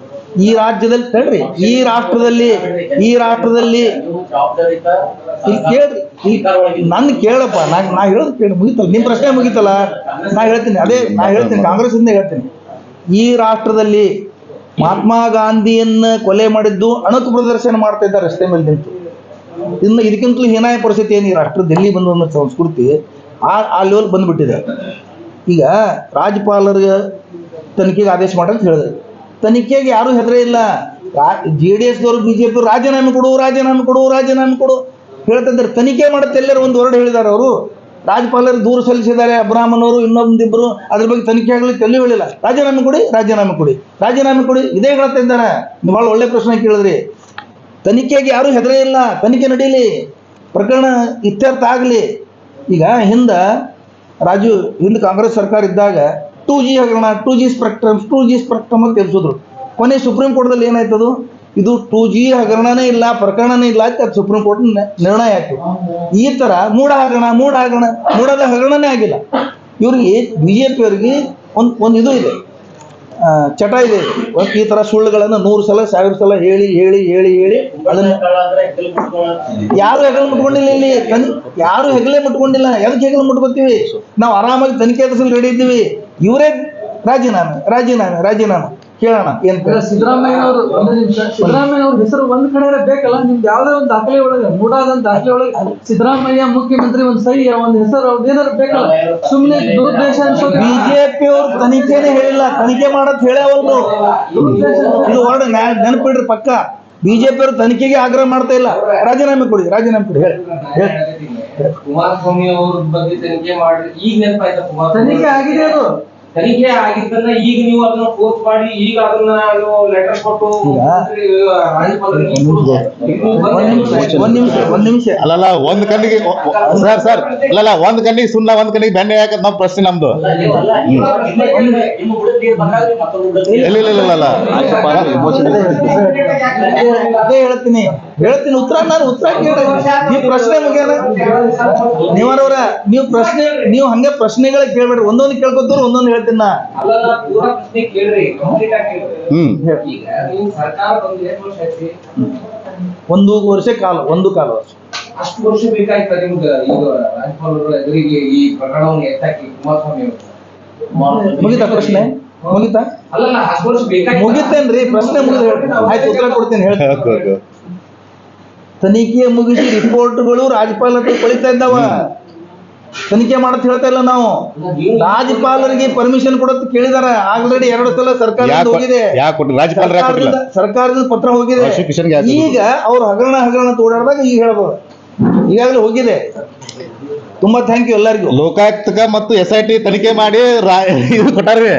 ಈ ರಾಜ್ಯದಲ್ಲಿ ತಡ್ರಿ, ಈ ರಾಷ್ಟ್ರದಲ್ಲಿ ಈ ರಾಷ್ಟ್ರದಲ್ಲಿ ಕೇಳ್ರಿ ನನ್ ಕೇಳಪ್ಪ, ನಾ ನಾ ಹೇಳೋದು ಕೇಳಿ ಮುಗಿತಲ್ಲ ನಿಮ್ಮ ಪ್ರಶ್ನೆ ಮುಗಿತಲ್ಲ, ನಾ ಹೇಳ್ತೀನಿ, ಅದೇ, ನಾ ಹೇಳ್ತೀನಿ ಕಾಂಗ್ರೆಸ್ ಇಂದ ಹೇಳ್ತೀನಿ. ಈ ರಾಷ್ಟ್ರದಲ್ಲಿ ಮಹಾತ್ಮ ಗಾಂಧಿಯನ್ನ ಕೊಲೆ ಮಾಡಿದ್ದು ಅಣುಕು ಪ್ರದರ್ಶನ ಮಾಡ್ತಾ ಇದ್ದಾರೆ ರಸ್ತೆ ಮೇಲೆ ನಿಂತು. ಇನ್ನ ಇದಕ್ಕಿಂತಲೂ ಹೀನಾಯ ಪರಿಸ್ಥಿತಿ ಏನು ಈ ರಾಷ್ಟ್ರ ದಿಲ್ಲಿ ಬಂದ ಸಂಸ್ಕೃತಿ ಆ ಆ ಲೆವೆಲ್ ಬಂದ್ಬಿಟ್ಟಿದೆ. ಈಗ ರಾಜ್ಯಪಾಲರಿಗೆ ತನಿಖೆಗೆ ಆದೇಶ ಮಾಡಂತ ಹೇಳಿದ್ರು. ತನಿಖೆಗೆ ಯಾರೂ ಹೆದರೇ ಇಲ್ಲ. ಜೆ ಡಿ ಎಸ್ದವರು ಬಿ ಜೆ ಪಿ ರಾಜೀನಾಮೆ ಕೊಡು ರಾಜೀನಾಮೆ ಕೊಡು ರಾಜೀನಾಮೆ ಕೊಡು ಹೇಳ್ತಂದ್ರೆ ತನಿಖೆ ಮಾಡುತ್ತೆ ಎಲ್ಲರೂ ಒಂದು ವರ್ಡ್ ಹೇಳಿದ್ದಾರೆ ಅವರು. ರಾಜ್ಯಪಾಲರು ದೂರು ಸಲ್ಲಿಸಿದ್ದಾರೆ ಅಬ್ರಾಹ್ಮಣವರು ಇನ್ನೊಂದಿಬ್ಬರು ಅದ್ರ ಬಗ್ಗೆ ತನಿಖೆ ಆಗಲಿ ತಲ್ಲಿ ಹೇಳಿಲ್ಲ ರಾಜೀನಾಮೆ ಕೊಡಿ ರಾಜೀನಾಮೆ ಕೊಡಿ ರಾಜೀನಾಮೆ ಕೊಡಿ. ಇದೇ ಹೇಳ್ತಾ ಇದ್ದಾರೆ. ನೀವು ಭಾಳ ಒಳ್ಳೆ ಪ್ರಶ್ನೆ ಕೇಳಿದ್ರಿ. ತನಿಖೆಗೆ ಯಾರೂ ಹೆದರೇ ಇಲ್ಲ. ತನಿಖೆ ನಡೀಲಿ. ಪ್ರಕರಣ ಇತ್ಯರ್ಥ ಆಗಲಿ. ಈಗ ಹಿಂದೆ ರಾಜು, ಹಿಂದೆ ಕಾಂಗ್ರೆಸ್ ಸರ್ಕಾರ ಇದ್ದಾಗ ಟೂ ಜಿ ಹಗರಣ two G spectrum two G spectrum ಅಂತ ಎಬ್ಸಿದ್ರು. ಕೊನೆ ಸುಪ್ರೀಂ ಕೋರ್ಟ್ದಲ್ಲಿ ಏನಾಯ್ತದು ಇದು ಟೂ ಜಿ ಹಗರಣನೇ ಇಲ್ಲ, ಪ್ರಕರಣನೇ ಇಲ್ಲ ಅಂತ ಸುಪ್ರೀಂ ಕೋರ್ಟ್ ನಿರ್ಣಯ ಆಯ್ತು. ಈ ಥರ ಮೂಢ ಹಗರಣ ಮೂಢ ಹಗರಣ ಮೂಡದ ಹಗರಣನೇ ಆಗಿಲ್ಲ. ಇವ್ರಿಗೆ ಬಿ ಜೆ ಪಿಯವರಿಗೆ ಒಂದು ಒಂದು ಇದು ಇದೆ. ಚಟ ಇದೆ. ಈ ತರ ಸುಳ್ಳುಗಳನ್ನು ನೂರು ಸಲ, ಸಾವಿರ ಸಲ ಹೇಳಿ ಹೇಳಿ ಹೇಳಿ ಹೇಳಿ ಅದನ್ನು. ಯಾರು ಹೆಗಲು ಮುಟ್ಕೊಂಡಿಲ್ಲ ಇಲ್ಲಿ? ಯಾರು ಹೆಗಲೇ ಮುಟ್ಕೊಂಡಿಲ್ಲ? ಎದಕ್ಕೆ ಹೆಗಲು ಮುಟ್ಕೋತೀವಿ? ನಾವು ಆರಾಮಾಗಿ ತನಿಖೆ ಎದುರಿಸಲು ರೆಡಿ ಇದ್ದೀವಿ. ಇವರೇ ರಾಜೀನಾಮೆ ರಾಜೀನಾಮೆ ರಾಜೀನಾಮೆ. ಕೇಳೋಣ ಏನ್ ಸಿದ್ದರಾಮಯ್ಯ ಅವರು ಒಂದು ನಿಮಿಷ. ಸಿದ್ದರಾಮಯ್ಯ ಅವ್ರ ಹೆಸರು ಒಂದ್ ಕಡೆ ಬೇಕಲ್ಲ? ನಿಮ್ದು ಯಾವ್ದೇ ಒಂದು ದಾಖಲೆ ಒಳಗೆ ಮೂಡಾದಂತ ದಾಖಲೆ ಒಳಗೆ. ಸಿದ್ದರಾಮಯ್ಯ ಮುಖ್ಯಮಂತ್ರಿ ಒಂದ್ ಸಹಿ ಒಂದ್ ಹೆಸರು ಅವ್ರದ್ದು ಏನಾದ್ರು ಬೇಕಲ್ಲ? ಸುಮ್ನೆ ದುರುದ್ದೇಶ ಅನ್ಸೋದು ಬಿಜೆಪಿ ಅವ್ರು ತನಿಖೆನೆ ಹೇಳಿಲ್ಲ. ತನಿಖೆ ಮಾಡತ್ ಅವ್ರು ಇದು ಹೊರಡ ನೆನಪಿಡ್ರಿ ಪಕ್ಕ. ಬಿಜೆಪಿ ಅವರು ತನಿಖೆಗೆ ಆಗ್ರಹ ಮಾಡ್ತಾ ಇಲ್ಲ. ರಾಜೀನಾಮೆ ಕೊಡಿ ರಾಜೀನಾಮೆ ಕೊಡಿ ಹೇಳಿ. ಕುಮಾರಸ್ವಾಮಿ ಅವ್ರ ಬಗ್ಗೆ ತನಿಖೆ ಮಾಡ್ರಿ. ಈಗ ನೆನಪಾಯ್ತಾ ಕುಮಾರಸ್ವಾಮಿ? ತನಿಖೆ ಆಗಿದೆ ಅದು. ತನಿಖೆ ಆಗಿದ್ದನ್ನ ಈಗ ನೀವು ಅದನ್ನ ಪೋಸ್ಟ್ ಮಾಡಿ ಈಗ ಅದನ್ನ ಲೆಟರ್ ಕೊಟ್ಟು. ಒಂದ್ ನಿಮಿಷ ಇಲ್ಲ. ಒಂದ್ ನಿಮಿಷ ಅಲ್ಲಲ್ಲ ಒಂದ್ ಕಣ್ಣಿಗೆ ಸರ್ ಸರ್ ಅಲ್ಲಲ್ಲ ಒಂದ್ ಕಣ್ಣಿಗೆ ಸುಣ್ಣ ಒಂದ್ ಕಣ್ಣಿಗೆ ಬೆಣ್ಣೆ ಹಾಕದ್ ನಾವು ಪ್ರಶ್ನೆ ನಮ್ದು ಇಲ್ಲ ಇಲ್ಲ ಇಲ್ಲ ಅದೇ ಹೇಳ್ತೀನಿ ಹೇಳ್ತೀನಿ ಉತ್ತರ ನಾನು ಉತ್ತರ ಕೇಳಿ ನೀವು ಪ್ರಶ್ನೆ ಮುಗಿಯಲ್ಲ? ನೀವರವ್ರ ನೀವು ಪ್ರಶ್ನೆ ನೀವು ಹಂಗೆ ಪ್ರಶ್ನೆಗಳ ಕೇಳ್ಬೇಡ್ರಿ. ಒಂದೊಂದು ಕೇಳ್ಕೊತೀರಿ ಒಂದೊಂದು ಹೇಳ್ತೀನಿ ನಾ. ಅಲ್ಲಲ್ಲ ಪೂರಾ ಪ್ರಶ್ನೆ ಕೇಳ್ರಿ ಕಂಪ್ಲೀಟ್ ಆಗಿ ಕೇಳ್ರಿ ಹ್ಮ್. ಈಗ ನೀವು ಸರ್ಕಾರ ಬಂದು ಎಷ್ಟು ವರ್ಷ ಆಯ್ತು? ಒಂದು ವರ್ಷ ಕಾಲ ಒಂದು ಕಾಲ ವರ್ಷ. ಅಷ್ಟು ವರ್ಷ ಬೇಕಾಯ್ತಾ ನಿಮ್ಗೆ ಈಗ ರಾಜ್ಯಪಾಲರು ಎದುರಿಗೆ ಈ ಪ್ರಕರಣವನ್ನು ಎತ್ತಾಕಿ ಕುಮಾರಸ್ವಾಮಿ ಮುಗಿತಾ ಪ್ರಶ್ನೆ? ಮುಗಿತಾ? ಅಲ್ಲಲ್ಲ ಅಷ್ಟು ವರ್ಷ ಬೇಕಾಯ್ತು? ಮುಗಿತೇನ್ರಿ ಪ್ರಶ್ನೆ ಮುಗಿದ ಹೇಳ್ತೀನಿ. ಆಯ್ತು ಉತ್ತರ ಕೊಡ್ತೀನಿ ಹೇಳ್ತೀನಿ. Okay okay. ತನಿಖೆ ಮುಗಿಸಿ ರಿಪೋರ್ಟ್ಗಳು ರಾಜ್ಯಪಾಲ ಕಳಿತಾ ಇದ್ದಾವ. ತನಿಖೆ ಮಾಡತ್ ಹೇಳ್ತಾ ಇಲ್ಲ ನಾವು. ರಾಜ್ಯಪಾಲರಿಗೆ ಪರ್ಮಿಷನ್ ಕೊಡತ್ ಕೇಳಿದಾರ. ಆಲ್ರೆಡಿ ಎರಡು ಸಲ ಸರ್ಕಾರ ಹೋಗಿದೆ. ಸರ್ಕಾರದಿಂದ ಪತ್ರ ಹೋಗಿದೆ. ಈಗ ಅವ್ರು ಹಗರಣ ಹಗರಣ ಓಡಾಡಿದಾಗ ಈಗ ಹೇಳ್ಬೋದು. ಈಗಾಗಲೇ ಹೋಗಿದೆ. ತುಂಬಾ ಥ್ಯಾಂಕ್ ಯು ಎಲ್ಲರಿಗೂ. ಲೋಕಾಯುಕ್ತ ಮತ್ತು ಎಸ್ ಐ ಟಿ ತನಿಖೆ ಮಾಡಿ ಕೊಟ್ಟಾರ ಕೊಟ್ಟಾರ್ರಿ.